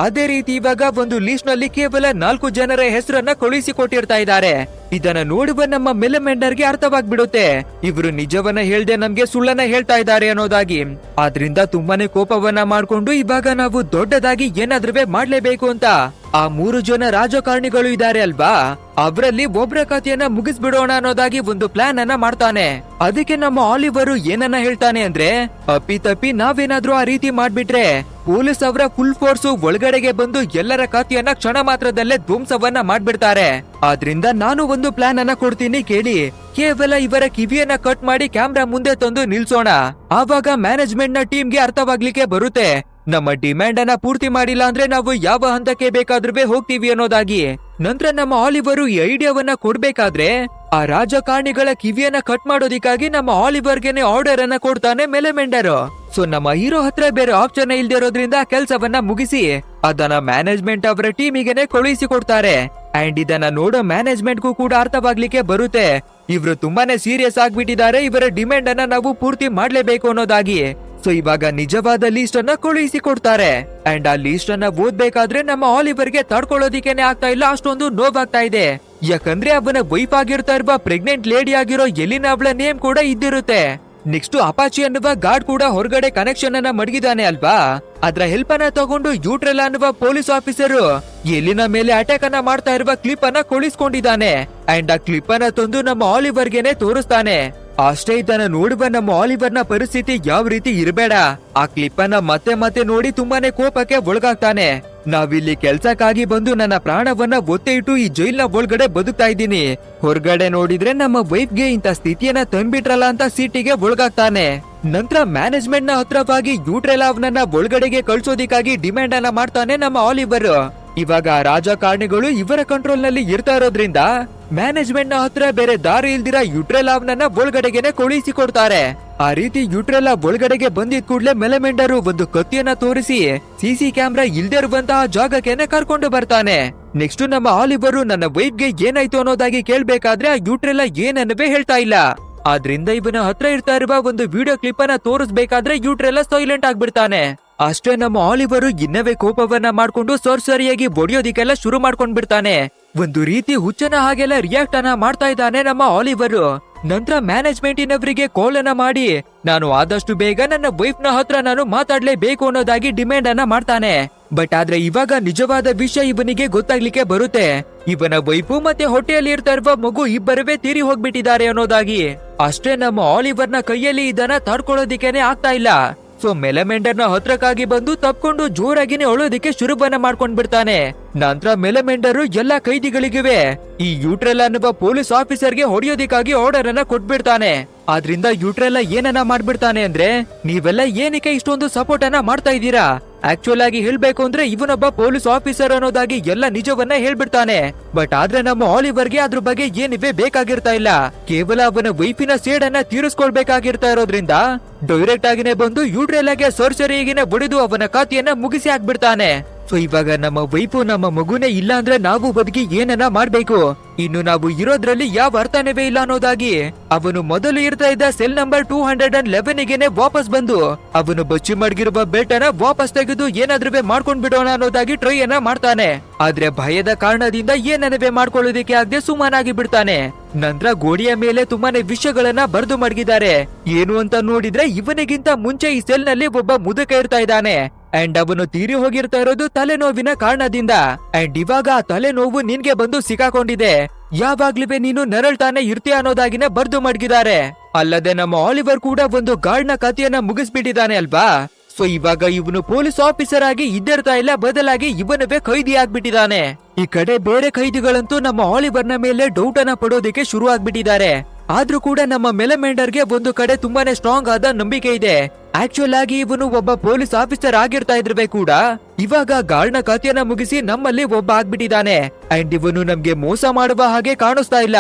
ಅದೇ ರೀತಿ ಇವಾಗ ಒಂದು ಲಿಸ್ಟ್ನಲ್ಲಿ ಕೇವಲ ನಾಲ್ಕು ಜನರ ಹೆಸರನ್ನ ಕಳುಹಿಸಿ ಕೊಟ್ಟಿರ್ತಾ ಇದ್ದಾರೆ. ಇದನ್ನ ನೋಡುವ ನಮ್ಮ ಮಿಲಮೆಂಡರ್ಗೆ ಅರ್ಥವಾಗ್ಬಿಡುತ್ತೆ. ಇವರು ನಿಜವನ್ನ ಹೇಳ್ದೆ ನಮ್ಗೆ ಸುಳ್ಳನ್ನ ಹೇಳ್ತಾ ಇದ್ದಾರೆ ಅನ್ನೋದಾಗಿ. ಆದ್ರಿಂದ ತುಂಬಾನೇ ಕೋಪವನ್ನ ಮಾಡ್ಕೊಂಡು ಇವಾಗ ನಾವು ದೊಡ್ಡದಾಗಿ ಏನಾದ್ರೂ ಮಾಡ್ಲೇಬೇಕು ಅಂತ. ಆ ಮೂರು ಜನ ರಾಜಕಾರಣಿಗಳು ಇದ್ದಾರೆ ಅಲ್ವಾ? ಅವರಲ್ಲಿ ಒಬ್ರ ಕಥೆಯನ್ನ ಮುಗಿಸ್ಬಿಡೋಣ ಅನ್ನೋದಾಗಿ ಒಂದು ಪ್ಲಾನ್ ಅನ್ನ ಮಾಡ್ತಾನೆ. ಅದಕ್ಕೆ ನಮ್ಮ ಆಲಿವರು ಏನನ್ನ ಹೇಳ್ತಾನೆ ಅಂದ್ರೆ, ಅಪ್ಪಿ ತಪ್ಪಿ ನಾವೇನಾದ್ರೂ ಆ ರೀತಿ ಮಾಡ್ಬಿಟ್ರೆ ಪೊಲೀಸ್ ಅವರ ಫುಲ್ ಫೋರ್ಸ್ ಒಳಗಡೆಗೆ ಬಂದು ಎಲ್ಲರ ಖಾತೆಯನ್ನ ಕ್ಷಣ ಮಾತ್ರದಲ್ಲೇ ಧ್ವಂಸವನ್ನ ಮಾಡ್ಬಿಡ್ತಾರೆ. ಆದ್ರಿಂದ ನಾನು ಒಂದು ಪ್ಲಾನ್ ಅನ್ನ ಕೊಡ್ತೀನಿ ಕೇಳಿ. ಕೇವಲ ಇವರ ಕಿವಿಯನ್ನ ಕಟ್ ಮಾಡಿ ಕ್ಯಾಮ್ರಾ ಮುಂದೆ ತಂದು ನಿಲ್ಸೋಣ. ಆವಾಗ ಮ್ಯಾನೇಜ್ಮೆಂಟ್ನ ಟೀಮ್ಗೆ ಅರ್ಥವಾಗ್ಲಿಕ್ಕೆ ಬರುತ್ತೆ. ನಮ್ಮ ಡಿಮ್ಯಾಂಡ್ ಅನ್ನ ಪೂರ್ತಿ ಮಾಡಿಲ್ಲ ಅಂದ್ರೆ ನಾವು ಯಾವ ಹಂತಕ್ಕೆ ಬೇಕಾದ್ರೂ ಹೋಗ್ತೀವಿ ಅನ್ನೋದಾಗಿ. ನಂತರ ನಮ್ಮ ಆಲಿವರು ಈ ಐಡಿಯಾವನ್ನ ಕೊಡ್ಬೇಕಾದ್ರೆ ಆ ರಾಜಕಾರಣಿಗಳ ಕಿವಿಯನ್ನ ಕಟ್ ಮಾಡೋದಿಕ್ಕಾಗಿ ನಮ್ಮ ಆಲಿವರ್ಗೆನೆ ಆರ್ಡರ್ ಅನ್ನ ಕೊಡ್ತಾನೆ ಮೆಲೆಮೆಂಡರು. ಸೊ ನಮ್ಮ ಹೀರೋ ಹತ್ರ ಬೇರೆ ಆಪ್ಷನ್ ಇಲ್ದೇ ಇರೋದ್ರಿಂದ ಕೆಲಸವನ್ನ ಮುಗಿಸಿ, ಅದನ್ನ ಮ್ಯಾನೇಜ್ಮೆಂಟ್ ಅವರ ಟೀಮಿಗೆನೆ ಕಳುಹಿಸಿ ಕೊಡ್ತಾರೆ. ಅಂಡ್ ಇದನ್ನ ನೋಡೋ ಮ್ಯಾನೇಜ್ಮೆಂಟ್ಗೂ ಕೂಡ ಅರ್ಥವಾಗ್ಲಿಕ್ಕೆ ಬರುತ್ತೆ. ಇವ್ರು ತುಂಬಾನೇ ಸೀರಿಯಸ್ ಆಗ್ಬಿಟ್ಟಿದ್ದಾರೆ, ಇವರ ಡಿಮ್ಯಾಂಡ್ ಅನ್ನ ನಾವು ಪೂರ್ತಿ ಮಾಡ್ಲೇಬೇಕು ಅನ್ನೋದಾಗಿ. ಸೊ ಇವಾಗ ನಿಜವಾದ ಲೀಸ್ಟ್ ಅನ್ನ ಕಳುಹಿಸಿ ಕೊಡ್ತಾರೆ ಅಂಡ್ ಆ ಲೀಸ್ಟ್ ಅನ್ನ ಓದ್ಬೇಕಾದ್ರೆ ನಮ್ಮ ಆಲಿವರ್ಗೆ ತಡ್ಕೊಳ್ಳೋದಿಕ್ಕೇನೆ ಆಗ್ತಾ ಇಲ್ಲ, ಅಷ್ಟೊಂದು ನೋವಾಗ್ತಾ ಇದೆ. ಯಾಕಂದ್ರೆ ಅವನ ವೈಫ್ ಆಗಿರ್ತಾ ಇರುವ ಪ್ರೆಗ್ನೆಂಟ್ ಲೇಡಿ ಆಗಿರೋ ಎಲಿನ ಅವಳ ನೇಮ್ ಕೂಡ ಇದ್ದಿರುತ್ತೆ. ನೆಕ್ಸ್ಟ್ ಅಪಾಚಿ ಅನ್ನುವ ಗಾರ್ಡ್ ಕೂಡ ಹೊರಗಡೆ ಕನೆಕ್ಷನ್ ಅನ್ನ ಮಡಗಿದಾನೆ ಅಲ್ವಾ? ಅದ್ರ ಹೆಲ್ಪ್ ಅನ್ನ ತಗೊಂಡು ಯೂಟ್ರೆಲ್ ಅನ್ನುವ ಪೊಲೀಸ್ ಆಫೀಸರ್ ಎಲ್ಲಿನ ಮೇಲೆ ಅಟ್ಯಾಕ್ ಅನ್ನ ಮಾಡ್ತಾ ಇರುವ ಕ್ಲಿಪ್ ಅನ್ನ ಕೊಳಿಸ್ಕೊಂಡಿದ್ದಾನೆ. ಅಂಡ್ ಆ ಕ್ಲಿಪ್ ಅನ್ನ ತಂದು ನಮ್ಮ ಆಲಿವರ್ಗೆನೆ ತೋರಿಸ್ತಾನೆ. ಅಷ್ಟೇ ಇದನ್ನ ನೋಡುವ ನಮ್ಮ ಆಲಿವರ್ನ ಪರಿಸ್ಥಿತಿ ಯಾವ ರೀತಿ ಇರಬೇಡ. ಆ ಕ್ಲಿಪ್ ಅನ್ನ ಮತ್ತೆ ಮತ್ತೆ ನೋಡಿ ತುಂಬಾನೇ ಕೋಪಕ್ಕೆ ಒಳಗಾಗ್ತಾನೆ. ನಾವಿಲ್ಲಿ ಕೆಲ್ಸಕ್ಕಾಗಿ ಬಂದು ನನ್ನ ಪ್ರಾಣವನ್ನ ಒತ್ತೆ ಇಟ್ಟು ಈ ಜೈಲ್ನ ಒಳಗಡೆ ಬದುಕ್ತಾ ಇದ್ದೀನಿ. ಹೊರಗಡೆ ನೋಡಿದ್ರೆ ನಮ್ಮ ವೈಫ್ಗೆ ಇಂತ ಸ್ಥಿತಿಯನ್ನ ತಂಬಿಟ್ರಲ್ಲ ಅಂತ ಸೀಟಿಗೆ ಒಳಗಾಗ್ತಾನೆ. ನಂತರ ಮ್ಯಾನೇಜ್ಮೆಂಟ್ನ ಹತ್ರವಾಗಿ ಯೂಟ್ರೆಲ್ ಅವನನ್ನ ಒಳಗಡೆಗೆ ಕಳ್ಸೋದಿಕ್ಕಾಗಿ ಡಿಮ್ಯಾಂಡ್ ಅನ್ನ ಮಾಡ್ತಾನೆ ನಮ್ಮ ಆಲಿವರ್. ಇವಾಗ ರಾಜಕಾರಣಿಗಳು ಇವರ ಕಂಟ್ರೋಲ್ನಲ್ಲಿ ಇರ್ತಾ ಇರೋದ್ರಿಂದ ಮ್ಯಾನೇಜ್ಮೆಂಟ್ನ ಹತ್ರ ಬೇರೆ ದಾರಿ ಇಲ್ದಿರ ಯುಟ್ರೆಲ್ ನನ್ನ ಒಳಗಡೆಗೆನೆ ಕಳುಹಿಸಿ ಕೊಡ್ತಾರೆ. ಆ ರೀತಿ ಯುಟ್ರೆಲಾ ಒಳಗಡೆಗೆ ಬಂದಿದ್ ಕೂಡ್ಲೆ ಮೆಲೆಮೆಂಡರು ಒಂದು ಕತ್ತಿಯನ್ನ ತೋರಿಸಿ ಸಿಸಿ ಕ್ಯಾಮ್ರಾ ಇಲ್ದೇ ಇರುವಂತಹ ಜಾಗಕ್ಕೆನೆ ಕರ್ಕೊಂಡು ಬರ್ತಾನೆ. ನೆಕ್ಸ್ಟ್ ನಮ್ಮ ಆಲಿವರು ನನ್ನ ವೈಫ್ಗೆ ಏನಾಯ್ತು ಅನ್ನೋದಾಗಿ ಕೇಳ್ಬೇಕಾದ್ರೆ ಆ ಯುಟ್ರೆಲ್ಲ ಏನನ್ನವೇ ಹೇಳ್ತಾ ಇಲ್ಲ. ಆದ್ರಿಂದ ಇವನ ಹತ್ರ ಇರ್ತಾ ಇರುವ ಒಂದು ವಿಡಿಯೋ ಕ್ಲಿಪ್ ಅನ್ನ ತೋರಿಸ್ಬೇಕಾದ್ರೆ ಯೂಟ್ರೆಲ್ಲ ಸೈಲೆಂಟ್ ಆಗ್ಬಿಡ್ತಾನೆ. ಅಷ್ಟೇ ನಮ್ಮ ಆಲಿವರು ಇನ್ನವೇ ಕೋಪವನ್ನ ಮಾಡ್ಕೊಂಡು ಸರಿಯಾಗಿ ಬಡಿಯೋದಿಕ್ಕೆಲ್ಲ ಶುರು ಮಾಡ್ಕೊಂಡ್ ಬಿಡ್ತಾನೆ. ಒಂದು ರೀತಿ ಹುಚ್ಚನ ಹಾಗೆಲ್ಲ ರಿಯಾಕ್ಟ್ ಅನ್ನ ಮಾಡ್ತಾ ಇದ್ದಾನೆ ನಮ್ಮ ಆಲಿವರು. ನಂತರ ಮ್ಯಾನೇಜ್ಮೆಂಟಿನವರಿಗೆ ಕಾಲ್ ಅನ್ನ ಮಾಡಿ, ನಾನು ಆದಷ್ಟು ಬೇಗ ನನ್ನ ವೈಫ್ನ ಹತ್ರ ನಾನು ಮಾತಾಡ್ಲೇಬೇಕು ಅನ್ನೋದಾಗಿ ಡಿಮ್ಯಾಂಡ್ ಅನ್ನ ಮಾಡ್ತಾನೆ. ಬಟ್ ಆದ್ರೆ ಇವಾಗ ನಿಜವಾದ ವಿಷಯ ಇವನಿಗೆ ಗೊತ್ತಾಗ್ಲಿಕ್ಕೆ ಬರುತ್ತೆ. ಇವನ ವೈಫು ಮತ್ತೆ ಹೊಟ್ಟೆಯಲ್ಲಿ ಇರ್ತಾ ಇರುವ ಮಗು ಇಬ್ಬರವೇ ತೀರಿ ಹೋಗ್ಬಿಟ್ಟಿದ್ದಾರೆ ಅನ್ನೋದಾಗಿ. ಅಷ್ಟೇ ನಮ್ಮ ಆಲಿವರ್ನ ಕೈಯಲ್ಲಿ ಇದನ್ನ ತಡ್ಕೊಳ್ಳೋದಿಕ್ಕೇನೆ ಆಗ್ತಾ ಇಲ್ಲ. ಸೊ ಮೆಲಮೆಂಡರ್ ಹತ್ರಕ್ಕಾಗಿ ಬಂದು ತಪ್ಕೊಂಡು ಜೋರಾಗಿನೇ ಅಳೋದಿಕ್ಕೆ ಶುರುವನ್ನ ಮಾಡ್ಕೊಂಡ್ ಬಿಡ್ತಾನೆ ನಂತರ ಮೆಲಮೆಂಡರು ಎಲ್ಲಾ ಕೈದಿಗಳಿಗಿವೆ. ಈ ಯೂಟ್ರೆಲ್ ಅನ್ನುವ ಪೊಲೀಸ್ ಆಫೀಸರ್ಗೆ ಹೊಡೆಯೋದಿಕ್ಕಾಗಿ ಆರ್ಡರ್ ಅನ್ನ ಕೊಟ್ಬಿಡ್ತಾನೆ. ಆದ್ರಿಂದ ಯೂಟ್ರೆಲ್ಲ ಏನನ್ನ ಮಾಡ್ಬಿಡ್ತಾನೆ ಅಂದ್ರೆ, ನೀವೆಲ್ಲ ಏನಕ್ಕೆ ಇಷ್ಟೊಂದು ಸಪೋರ್ಟ್ ಅನ್ನ ಮಾಡ್ತಾ ಇದ್ದೀರಾ? ಆಕ್ಚುಲ್ ಆಗಿ ಹೇಳ್ಬೇಕು ಅಂದ್ರೆ ಇವನೊಬ್ಬ ಪೊಲೀಸ್ ಆಫೀಸರ್ ಅನ್ನೋದಾಗಿ ಎಲ್ಲ ನಿಜವನ್ನ ಹೇಳ್ಬಿಡ್ತಾನೆ. ಬಟ್ ಆದ್ರೆ ನಮ್ಮ ಆಲಿವರ್ಗೆ ಅದ್ರ ಬಗ್ಗೆ ಏನಿವೆ ಬೇಕಾಗಿರ್ತಾ ಇಲ್ಲ. ಕೇವಲ ಅವನ ವೈಫಿನ ಸೇಡನ್ನ ತೀರಿಸ್ಕೊಳ್ಬೇಕಾಗಿರ್ತಾ ಇರೋದ್ರಿಂದ ಡೈರೆಕ್ಟ್ ಆಗಿನೇ ಬಂದು ಯೂಟ್ರೆಲ್ಲಾಗೆ ಸರ್ಸರಿಗಿನೇ ಬಡಿದು ಅವನ ಖಾತೆಯನ್ನ ಮುಗಿಸಿ ಹಾಕ್ಬಿಡ್ತಾನೆ. ಸೊ ಇವಾಗ ನಮ್ಮ ವೈಫು, ನಮ್ಮ ಮಗುನೇ ಇಲ್ಲ ಅಂದ್ರೆ ನಾವು ಬದುಕಿ ಏನನ್ನ ಮಾಡ್ಬೇಕು? ಇನ್ನು ನಾವು ಇರೋದ್ರಲ್ಲಿ ಯಾವ ಅರ್ಥನವೇ ಇಲ್ಲ ಅನ್ನೋದಾಗಿ. ಅವನು ಮೊದಲು ಇರ್ತಾ ಇದ್ದ cell number two hundred and eleven ಗೆನೆ ವಾಪಸ್ ಬಂದು, ಅವನು ಬಚ್ಚಿ ಮಡಗಿರುವ ಅನ್ನ ವಾಪಸ್ ತೆಗೆದು ಏನಾದ್ರೂ ಮಾಡ್ಕೊಂಡ್ ಬಿಡೋಣ ಅನ್ನೋದಾಗಿ ಟ್ರೈ ಅನ್ನ ಮಾಡ್ತಾನೆ. ಆದ್ರೆ ಭಯದ ಕಾರಣದಿಂದ ಏನನ್ನವೇ ಮಾಡ್ಕೊಳ್ಳೋದಿಕ್ಕೆ ಆಗದೆ ಸುಮ್ಮನಾಗಿ ಬಿಡ್ತಾನೆ. ನಂತರ ಗೋಡೆಯ ಮೇಲೆ ತುಂಬಾನೇ ವಿಷಯಗಳನ್ನ ಬರೆದು ಮಡಗಿದ್ದಾರೆ. ಏನು ಅಂತ ನೋಡಿದ್ರೆ ಇವನಿಗಿಂತ ಮುಂಚೆ ಈ ಸೆಲ್ನಲ್ಲಿ ಒಬ್ಬ ಮುದುಕ ಇರ್ತಾ ಇದ್ದಾನೆ. ಅಂಡ್ ಅವನು ತೀರಿ ಹೋಗಿರ್ತಾ ಇರೋದು ತಲೆನೋವಿನ ಕಾರಣದಿಂದ. ಅಂಡ್ ಇವಾಗ ಆ ತಲೆನೋವು ನಿನ್ಗೆ ಬಂದು ಸಿಕ್ಕಾಕೊಂಡಿದೆ. ಯಾವಾಗ್ಲೂ ನೀನು ನರಳ್ತಾನೆ ಇರ್ತೀಯ ಅನ್ನೋದಾಗಿನ ಬರ್ದು ಮಡಗಿದ್ದಾರೆ. ಅಲ್ಲದೆ ನಮ್ಮ ಆಲಿವರ್ ಕೂಡ ಒಂದು ಗಾರ್ಡ್ನ ಕಥೆಯನ್ನ ಮುಗಿಸ್ಬಿಟ್ಟಿದ್ದಾನೆ ಅಲ್ವಾ? ಸೊ ಇವಾಗ ಇವನು ಪೊಲೀಸ್ ಆಫೀಸರ್ ಆಗಿ ಇದ್ದಿರ್ತಾ ಇಲ್ಲ, ಬದಲಾಗಿ ಇವನವೇ ಖೈದಿ ಆಗ್ಬಿಟ್ಟಿದ್ದಾನೆ. ಈ ಕಡೆ ಬೇರೆ ಖೈದಿಗಳಂತೂ ನಮ್ಮ ಆಲಿವರ್ನ ಮೇಲೆ ಡೌಟ್ ಅನ್ನ ಪಡೋದಕ್ಕೆ ಶುರು ಆಗ್ಬಿಟ್ಟಿದ್ದಾರೆ ಆದ್ರೂ ಕೂಡ ನಮ್ಮ ಮೆಲಮೆಂಡರ್ಗೆ ಒಂದು ಕಡೆ ತುಂಬಾನೇ ಸ್ಟ್ರಾಂಗ್ ಆದ ನಂಬಿಕೆ ಇದೆ. ಆಕ್ಚುಲ್ ಆಗಿ ಇವನು ಒಬ್ಬ ಪೊಲೀಸ್ ಆಫೀಸರ್ ಆಗಿರ್ತಾ ಇದ್ರೆ ಕೂಡ. ಇವಾಗ ಗಾಳ್ನ ಕಥೆಯನ್ನ ಮುಗಿಸಿ ನಮ್ಮಲ್ಲಿ ಒಬ್ಬ ಆಗ್ಬಿಟ್ಟಿದ್ದಾನೆ. ಅಂಡ್ ಇವನು ನಮ್ಗೆ ಮೋಸ ಮಾಡುವ ಹಾಗೆ ಕಾಣಿಸ್ತಾ ಇಲ್ಲ.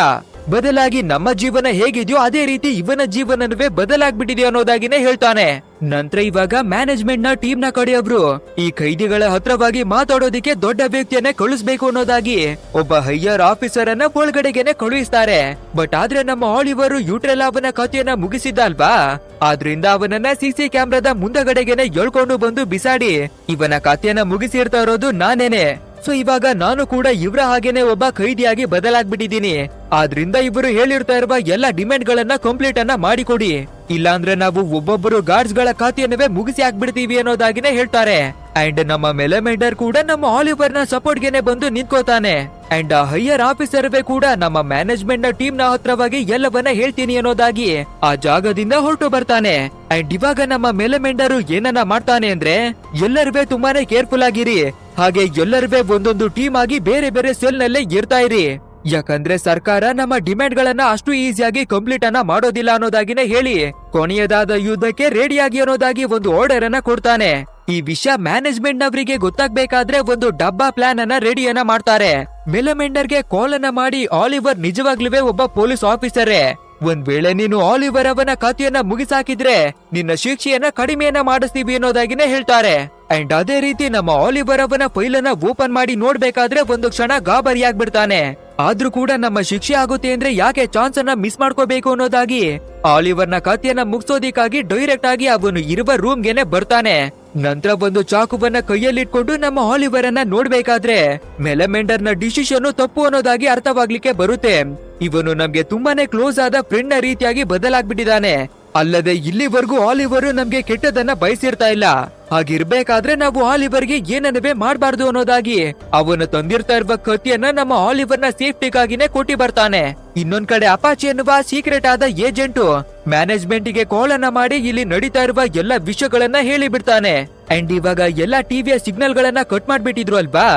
ಬದಲಾಗಿ ನಮ್ಮ ಜೀವನ ಹೇಗಿದೆಯೋ ಅದೇ ರೀತಿ ಇವನ ಜೀವನವೇ ಬದಲಾಗ್ಬಿಟ್ಟಿದೆ ಅನ್ನೋದಾಗಿನೇ ಹೇಳ್ತಾನೆ. ನಂತರ ಇವಾಗ ಮ್ಯಾನೇಜ್ಮೆಂಟ್ನ ಟೀಮ್ನ ಕಡೆಯವರು ಈ ಕೈದಿಗಳ ಹತ್ರವಾಗಿ ಮಾತಾಡೋದಿಕ್ಕೆ ದೊಡ್ಡ ವ್ಯಕ್ತಿಯನ್ನ ಕಳಿಸ್ಬೇಕು ಅನ್ನೋದಾಗಿ. ಒಬ್ಬ ಹೈಯರ್ ಆಫೀಸರ್ ಅನ್ನ ಒಳಗಡೆಗೆನೆ ಕಳುಹಿಸ್ತಾರೆ. ಬಟ್ ಆದ್ರೆ ನಮ್ಮ ಆಳಿವರು ಯೂಟ್ರೆಲ್ ಅವನ ಕಥೆಯನ್ನ ಮುಗಿಸಿದ್ದ ಅಲ್ವಾ ಆದ್ರಿಂದ ಅವನನ್ನ ಸಿಸಿ ಕ್ಯಾಮ್ರಾದ ಮುಂದಗಡೆಗೆನೆ ಎಳ್ಕೊಂಡು ಬಂದು ಬಿಸಾಡಿ. ಇವನ ಕಥೆಯನ್ನ ಮುಗಿಸಿರ್ತಾ ಇರೋದು ನಾನೇನೆ. ಸೊ ಇವಾಗ ನಾನು ಕೂಡ ಇವರ ಹಾಗೇನೆ ಒಬ್ಬ ಖೈದಿಯಾಗಿ ಬದಲಾಗ್ಬಿಟ್ಟಿದ್ದೀನಿ. ಆದ್ರಿಂದ ಇವರು ಹೇಳಿರ್ತಾ ಇರುವ ಎಲ್ಲ ಡಿಮ್ಯಾಂಡ್ ಗಳನ್ನ ಕಂಪ್ಲೀಟ್ ಅನ್ನ ಮಾಡಿಕೊಡಿ. ಇಲ್ಲಾಂದ್ರೆ ನಾವು ಒಬ್ಬೊಬ್ಬರು ಗಾರ್ಡ್ಸ್ಗಳ ಖಾತೆಯನ್ನವೇ ಮುಗಿಸಿ ಹಾಕ್ಬಿಡ್ತೀವಿ ಅನ್ನೋದಾಗಿನೇ ಹೇಳ್ತಾರೆ. ಅಂಡ್ ನಮ್ಮ ಮೆಲೆಮೆಂಡರ್ ಕೂಡ ನಮ್ಮ ಆಲಿವರ್ನ ಸಪೋರ್ಟ್ ಗೆನೆ ಬಂದು ನಿಂತ್ಕೋತಾನೆ ಅಂಡ್ ಆ ಹೈಯರ್ ಆಫೀಸರ್ ಕೂಡ ನಮ್ಮ ಮ್ಯಾನೇಜ್ಮೆಂಟ್ನ ಟೀಮ್ನ ಹತ್ರವಾಗಿ ಎಲ್ಲವನ್ನ ಹೇಳ್ತೀನಿ ಅನ್ನೋದಾಗಿ ಆ ಜಾಗದಿಂದ ಹೊರಟು ಬರ್ತಾನೆ. ಅಂಡ್ ಇವಾಗ ನಮ್ಮ ಮೆಲೆಮೆಂಡರ್ ಏನನ್ನ ಮಾಡ್ತಾನೆ ಅಂದ್ರೆ, ಎಲ್ಲರೂ ತುಂಬಾನೇ ಕೇರ್ಫುಲ್ ಆಗಿರಿ. ಹಾಗೆ ಎಲ್ಲರೂ ಒಂದೊಂದು ಟೀಮ್ ಆಗಿ ಬೇರೆ ಬೇರೆ ಸೆಲ್ ನಲ್ಲೇ ಇರ್ತಾ ಇರಿ. ಯಾಕಂದ್ರೆ ಸರ್ಕಾರ ನಮ್ಮ ಡಿಮ್ಯಾಂಡ್ ಗಳನ್ನ ಅಷ್ಟು ಈಸಿಯಾಗಿ ಕಂಪ್ಲೀಟ್ ಅನ್ನ ಮಾಡೋದಿಲ್ಲ ಅನ್ನೋದಾಗಿನೇ ಹೇಳಿ, ಕೊನೆಯದಾದ ಯುದ್ಧಕ್ಕೆ ರೆಡಿಯಾಗಿ ಅನ್ನೋದಾಗಿ ಒಂದು ಆರ್ಡರ್ ಅನ್ನ ಕೊಡ್ತಾನೆ. ಈ ವಿಷಯ ಮ್ಯಾನೇಜ್ಮೆಂಟ್ ನವರಿಗೆ ಗೊತ್ತಾಗ್ಬೇಕಾದ್ರೆ ಒಂದು ಡಬ್ಬಾ ಪ್ಲಾನ್ ಅನ್ನ ರೆಡಿಯನ್ನ ಮಾಡ್ತಾರೆ. ಮೆಲಮೆಂಡರ್ಗೆ ಕಾಲ್ ಅನ್ನ ಮಾಡಿ ಆಲಿವರ್ ನಿಜವಾಗ್ಲೂ ಒಬ್ಬ ಪೊಲೀಸ್ ಆಫೀಸರೇ. ಒಂದ್ ವೇಳೆ ನೀನು ಆಲಿವರ್ ಅವನ ಕಥೆಯನ್ನ ಮುಗಿಸಾಕಿದ್ರೆ ನಿನ್ನ ಶಿಕ್ಷೆಯನ್ನ ಕಡಿಮೆಯನ್ನ ಮಾಡಿಸ್ತೀವಿ ಅನ್ನೋದಾಗಿನೇ ಹೇಳ್ತಾರೆ. ಅಂಡ್ ಅದೇ ರೀತಿ ನಮ್ಮ ಆಲಿವರ್ ಅವನ ಫೈಲ್ ಅನ್ನ ಓಪನ್ ಮಾಡಿ ನೋಡ್ಬೇಕಾದ್ರೆ ಒಂದು ಕ್ಷಣ ಗಾಬರಿ ಆಗ್ಬಿಡ್ತಾನೆ ಆದ್ರೂ ಕೂಡ ನಮ್ಮ ಶಿಕ್ಷೆ ಆಗುತ್ತೆ ಅಂದ್ರೆ ಯಾಕೆ ಚಾನ್ಸ್ ಅನ್ನ ಮಿಸ್ ಮಾಡ್ಕೋಬೇಕು ಅನ್ನೋದಾಗಿ ಆಲಿವರ್ನ ಕಥೆಯನ್ನ ಮುಗಿಸೋದಿಕ್ಕಾಗಿ ಡೈರೆಕ್ಟ್ ಆಗಿ ಅವನು ಇರುವ ರೂಮ್ ಗೆನೆ ಬರ್ತಾನೆ. ನಂತರ ಒಂದು ಚಾಕುವನ್ನ ಕೈಯಲ್ಲಿಟ್ಕೊಂಡು ನಮ್ಮ ಆಲಿವರ್ ಅನ್ನ ನೋಡ್ಬೇಕಾದ್ರೆ ಮೆಲಮೆಂಡರ್ನ ಡಿಸಿಷನ್ ತಪ್ಪು ಅನ್ನೋದಾಗಿ ಅರ್ಥವಾಗ್ಲಿಕ್ಕೆ ಬರುತ್ತೆ. ಇವನು ನಮ್ಗೆ ತುಂಬಾನೇ ಕ್ಲೋಸ್ ಆದ ಫ್ರೆಂಡ್ನ ರೀತಿಯಾಗಿ ಬದಲಾಗ್ಬಿಟ್ಟಿದ್ದಾನೆ ಅಲ್ಲದೆ ಇಲ್ಲಿವರೆಗೂ ಆಲಿವರ್ ನಮ್ಗೆ ಕೆಟ್ಟದನ್ನ ಬಯಸಿರ್ತಾ ಇಲ್ಲ. ಹಾಗಿರ್ಬೇಕಾದ್ರೆ ನಾವು ಆಲಿವರ್ಗೆ ಏನನ್ನವೇ ಮಾಡಬಾರ್ದು ಅನ್ನೋದಾಗಿ. ಅವನು ತಂದಿರ್ತಾ ಇರುವ ಕತ್ತಿಯನ್ನ ನಮ್ಮ ಆಲಿವರ್ನ ಸೇಫ್ಟಿಗಾಗಿನೇ ಕೊಟ್ಟಿ ಬರ್ತಾನೆ. ಇನ್ನೊಂದ್ ಕಡೆ ಅಪಾಚಿ ಎನ್ನುವ ಸೀಕ್ರೆಟ್ ಆದ ಏಜೆಂಟು ಮ್ಯಾನೇಜ್ಮೆಂಟ್ಗೆ ಕಾಲ್ ಅನ್ನ ಮಾಡಿ ಇಲ್ಲಿ ನಡೀತಾ ಇರುವ ಎಲ್ಲ ವಿಷಯಗಳನ್ನ ಹೇಳಿ ಬಿಡ್ತಾನೆ ಅಂಡ್ ಇವಾಗ ಎಲ್ಲಾ ಟಿವಿಯ ಸಿಗ್ನಲ್ ಗಳನ್ನ ಕಟ್ ಮಾಡ್ಬಿಟ್ಟಿದ್ರು ಅಲ್ವಾ?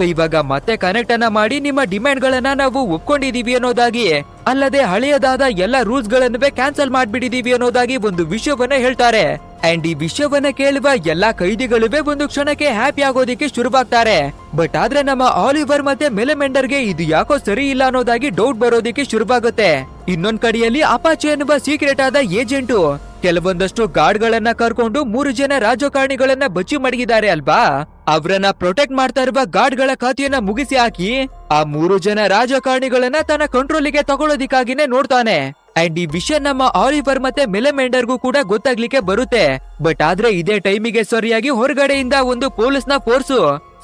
ಸೊ ಇವಾಗ ಮತ್ತೆ ಕನೆಕ್ಟ್ ಅನ್ನ ಮಾಡಿ ನಿಮ್ಮ ಡಿಮ್ಯಾಂಡ್ ಗಳನ್ನ ನಾವು ಒಪ್ಕೊಂಡಿದೀವಿ ಅನ್ನೋದಾಗಿ ಅಲ್ಲದೆ ಹಳೆಯದಾದ ಎಲ್ಲ ರೂಲ್ಸ್ ಗಳನ್ನವೇ ಕ್ಯಾನ್ಸಲ್ ಮಾಡ್ಬಿಟ್ಟಿದೀವಿ ಅನ್ನೋದಾಗಿ ಒಂದು ವಿಷಯವನ್ನ ಹೇಳ್ತಾರೆ. ಅಂಡ್ ಈ ವಿಷಯವನ್ನ ಕೇಳುವ ಎಲ್ಲಾ ಕೈದಿಗಳುವೆ ಒಂದು ಕ್ಷಣಕ್ಕೆ ಹ್ಯಾಪಿ ಆಗೋದಿಕ್ಕೆ ಶುರುವಾಗ್ತಾರೆ. ಬಟ್ ಆದ್ರೆ ನಮ್ಮ ಆಲಿವರ್ ಮತ್ತೆ ಮೆಲೆಮೆಂಡರ್ಗೆ ಇದು ಯಾಕೋ ಸರಿ ಇಲ್ಲ ಅನ್ನೋದಾಗಿ ಡೌಟ್ ಬರೋದಿಕ್ಕೆ ಶುರುವಾಗುತ್ತೆ. ಇನ್ನೊಂದ್ ಕಡೆಯಲ್ಲಿ ಅಪಾಚೆ ಎನ್ನುವ ಸೀಕ್ರೆಟ್ ಆದ ಏಜೆಂಟು ಕೆಲವೊಂದಷ್ಟು ಗಾರ್ಡ್ ಗಳನ್ನ ಕರ್ಕೊಂಡು ಮೂರು ಜನ ರಾಜಕಾರಣಿಗಳನ್ನ ಬಚ್ಚಿ ಮಡಗಿದ್ದಾರೆ ಅಲ್ವಾ? ಅವರನ್ನ ಪ್ರೊಟೆಕ್ಟ್ ಮಾಡ್ತಾ ಇರುವ ಗಾರ್ಡ್ಗಳ ಖಾತೆಯನ್ನ ಮುಗಿಸಿ ಹಾಕಿ ಆ ಮೂರು ಜನ ರಾಜಕಾರಣಿಗಳನ್ನ ತನ್ನ ಕಂಟ್ರೋಲಿಗೆ ತಗೊಳ್ಳೋದಿಕ್ಕಾಗಿನೇ ನೋಡ್ತಾನೆ. ಅಂಡ್ ಈ ವಿಷಯ ನಮ್ಮ ಆಲಿವರ್ ಮತ್ತೆ ಮೆಲೆಮೆಂಡರ್ಗೂ ಕೂಡ ಗೊತ್ತಾಗ್ಲಿಕ್ಕೆ ಬರುತ್ತೆ. ಬಟ್ ಆದ್ರೆ ಇದೇ ಟೈಮಿಗೆ ಸರಿಯಾಗಿ ಹೊರಗಡೆಯಿಂದ ಒಂದು ಪೊಲೀಸ್ನ ಫೋರ್ಸು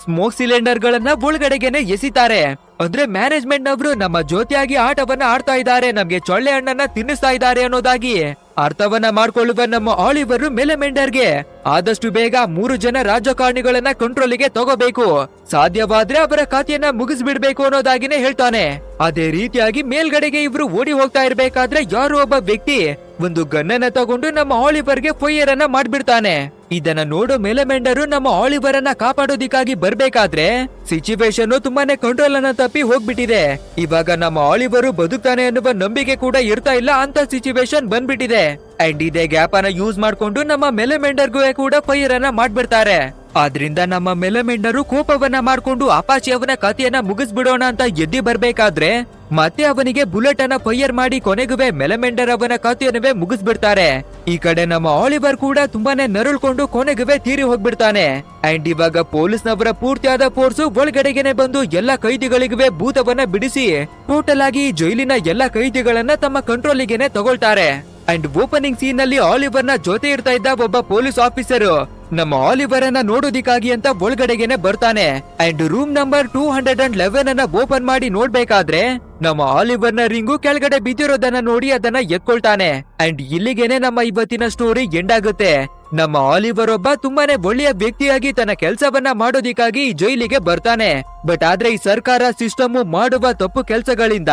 ಸ್ಮೋಕ್ ಸಿಲಿಂಡರ್ ಗಳನ್ನ ಒಳಗಡೆಗೆನೆ ಎಸಿತಾರೆ. ಅಂದ್ರೆ ಮ್ಯಾನೇಜ್ಮೆಂಟ್ ನವರು ನಮ್ಮ ಜೊತೆಯಾಗಿ ಆಟವನ್ನ ಆಡ್ತಾ ಇದ್ದಾರೆ, ನಮ್ಗೆ ಚೊಳ್ಳೆ ಹಣ್ಣನ್ನ ತಿನ್ನಿಸ್ತಾ ಇದ್ದಾರೆ ಅನ್ನೋದಾಗಿ. ಅರ್ಥವನ್ನ ಮಾಡ್ಕೊಳ್ಳುವ ನಮ್ಮ ಆಲಿವರ್ ಮೆಲೆಮೆಂಡರ್ಗೆ. ಆದಷ್ಟು ಬೇಗ ಮೂರು ಜನ ರಾಜಕಾರಣಿಗಳನ್ನ ಕಂಟ್ರೋಲಿಗೆ ತಗೋಬೇಕು. ಸಾಧ್ಯವಾದ್ರೆ ಅವರ ಖಾತೆಯನ್ನ ಮುಗಿಸ್ಬಿಡ್ಬೇಕು ಅನ್ನೋದಾಗಿನೇ ಹೇಳ್ತಾನೆ. ಅದೇ ರೀತಿಯಾಗಿ ಮೇಲ್ಗಡೆಗೆ ಇವರು ಓಡಿ ಹೋಗ್ತಾ ಇರ್ಬೇಕಾದ್ರೆ ಯಾರೋ ಒಬ್ಬ ವ್ಯಕ್ತಿ ಒಂದು ಗನ್ನನ್ನ ತಗೊಂಡು ನಮ್ಮ ಆಲಿವರ್ಗೆ ಫೈಯರ್ ಅನ್ನ ಮಾಡ್ಬಿಡ್ತಾನೆ. ಇದನ್ನ ನೋಡೋ ಮೆಲೆಮೆಂಡರು ನಮ್ಮ ಆಲಿವರ್ ಅನ್ನ ಕಾಪಾಡೋದಿಕ್ಕಾಗಿ ಬರ್ಬೇಕಾದ್ರೆ ಸಿಚುವೇಶನ್ ತುಂಬಾನೇ ಕಂಟ್ರೋಲ್ ಅನ್ನ ತಪ್ಪಿ ಹೋಗ್ಬಿಟ್ಟಿದೆ. ಇವಾಗ ನಮ್ಮ ಆಲಿವರು ಬದುಕ್ತಾನೆ ಅನ್ನುವ ನಂಬಿಕೆ ಕೂಡ ಇರ್ತಾ ಇಲ್ಲ ಅಂತ ಸಿಚುವೇಶನ್ ಬಂದ್ಬಿಟ್ಟಿದೆ. ಅಂಡ್ ಇದೇ ಗ್ಯಾಪ್ ಅನ್ನ ಯೂಸ್ ಮಾಡ್ಕೊಂಡು ನಮ್ಮ ಮೆಲೆಮೆಂಡರ್ಗೂ ಕೂಡ ಫೈರ್ ಅನ್ನ ಮಾಡ್ಬಿಡ್ತಾರೆ. ಆದ್ರಿಂದ ನಮ್ಮ ಮೆಲೆಮೆಂಡರು ಕೋಪವನ್ನ ಮಾಡ್ಕೊಂಡು ಅಪಾಚಿ ಅವನ ಕಥೆಯನ್ನ ಮುಗಿಸ್ಬಿಡೋಣ ಅಂತ ಎದ್ದಿ ಬರ್ಬೇಕಾದ್ರೆ, ಮತ್ತೆ ಅವನಿಗೆ ಬುಲೆಟ್ ಅನ್ನ ಫೈರ್ ಮಾಡಿ ಕೊನೆಗುವೆ ಮೆಲೆಮೆಂಡರ್ ಅವನ ಕಥೆಯನ್ನುವೆ ಮುಗಿಸ್ಬಿಡ್ತಾರೆ. ಈ ಕಡೆ ನಮ್ಮ ಆಲಿವರ್ ಕೂಡ ತುಂಬಾನೇ ನರಳ್ಕೊಂಡು ಕೊನೆಗುವೆ ತೀರಿ ಹೋಗ್ಬಿಡ್ತಾನೆ. ಅಂಡ್ ಇವಾಗ ಪೊಲೀಸ್ನವರ ಪೂರ್ತಿಯಾದ ಫೋರ್ಸ್ ಒಳಗಡೆಗೆನೆ ಬಂದು ಎಲ್ಲಾ ಕೈದಿಗಳಿಗೂ ಭೂತವನ್ನ ಬಿಡಿಸಿ ಟೋಟಲ್ ಆಗಿ ಜೈಲಿನ ಎಲ್ಲಾ ಕೈದಿಗಳನ್ನ ತಮ್ಮ ಕಂಟ್ರೋಲಿಗೆನೆ ತಗೊಳ್ತಾರೆ. ಅಂಡ್ ಓಪನಿಂಗ್ ಸೀನ್ನಲ್ಲಿ ಆಲಿವರ್ನ ಜೊತೆ ಇರ್ತಾ ಇದ್ದ ಒಬ್ಬ ಪೊಲೀಸ್ ಆಫೀಸರ್. ನಮ್ಮ ಆಲಿವರ್ ಅನ್ನ ನೋಡೋದಿಕ್ಕಾಗಿ ಅಂತ ಒಳಗಡೆಗೆನೆ ಬರ್ತಾನೆ. And room number two hundred and eleven ಅನ್ನ ಓಪನ್ ಮಾಡಿ ನೋಡ್ಬೇಕಾದ್ರೆ, ನಮ್ಮ ಆಲಿವರ್ನ ರಿಂಗು ಕೆಳಗಡೆ ಬಿದ್ದಿರೋದನ್ನ ನೋಡಿ ಅದನ್ನ ಎತ್ಕೊಳ್ತಾನೆ. ಅಂಡ್ ಇಲ್ಲಿಗೆನೆ ನಮ್ಮ ಇವತ್ತಿನ ಸ್ಟೋರಿ ಎಂಡ್ ಆಗುತ್ತೆ. ನಮ್ಮ ಆಲಿವರ್ ಒಬ್ಬ ತುಂಬಾನೇ ಒಳ್ಳೆಯ ವ್ಯಕ್ತಿಯಾಗಿ ತನ್ನ ಕೆಲಸವನ್ನ ಮಾಡೋದಿಕ್ಕಾಗಿ ಜೈಲಿಗೆ ಬರ್ತಾನೆ. ಬಟ್ ಆದ್ರೆ ಈ ಸರ್ಕಾರ ಸಿಸ್ಟಮ್ ಮಾಡುವ ತಪ್ಪು ಕೆಲಸಗಳಿಂದ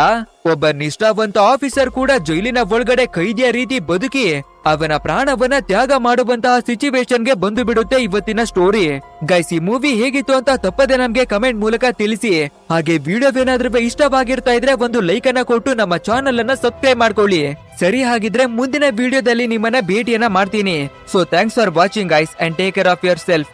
ಒಬ್ಬ ನಿಷ್ಠಾವಂತ ಆಫೀಸರ್ ಕೂಡ ಜೈಲಿನ ಒಳಗಡೆ ಕೈದಿಯ ರೀತಿ ಬದುಕಿ ಅವನ ಪ್ರಾಣವನ್ನ ತ್ಯಾಗ ಮಾಡುವಂತಹ ಸಿಚುವೇಶನ್ಗೆ ಬಂದು ಬಿಡುತ್ತೆ ಇವತ್ತಿನ ಸ್ಟೋರಿ. ಗೈಸ್, ಈ ಮೂವಿ ಹೇಗಿತ್ತು ಅಂತ ತಪ್ಪದೆ ನಮ್ಗೆ ಕಮೆಂಟ್ ಮೂಲಕ ತಿಳಿಸಿ. ಹಾಗೆ ವಿಡಿಯೋ ಏನಾದ್ರೂ ಇಷ್ಟವಾಗಿರ್ತಾ ಇದ್ರೆ ಒಂದು ಲೈಕ್ ಅನ್ನ ಕೊಟ್ಟು ನಮ್ಮ ಚಾನೆಲ್ ಅನ್ನ ಸಬ್ಸ್ಕ್ರೈಬ್ ಮಾಡ್ಕೊಳ್ಳಿ. ಸರಿ ಹಾಗಿದ್ರೆ ಮುಂದಿನ ವಿಡಿಯೋದಲ್ಲಿ ನಿಮ್ಮನ್ನ ಭೇಟಿಯನ್ನ ಮಾಡ್ತೀನಿ. So thanks for watching guys and take care of yourself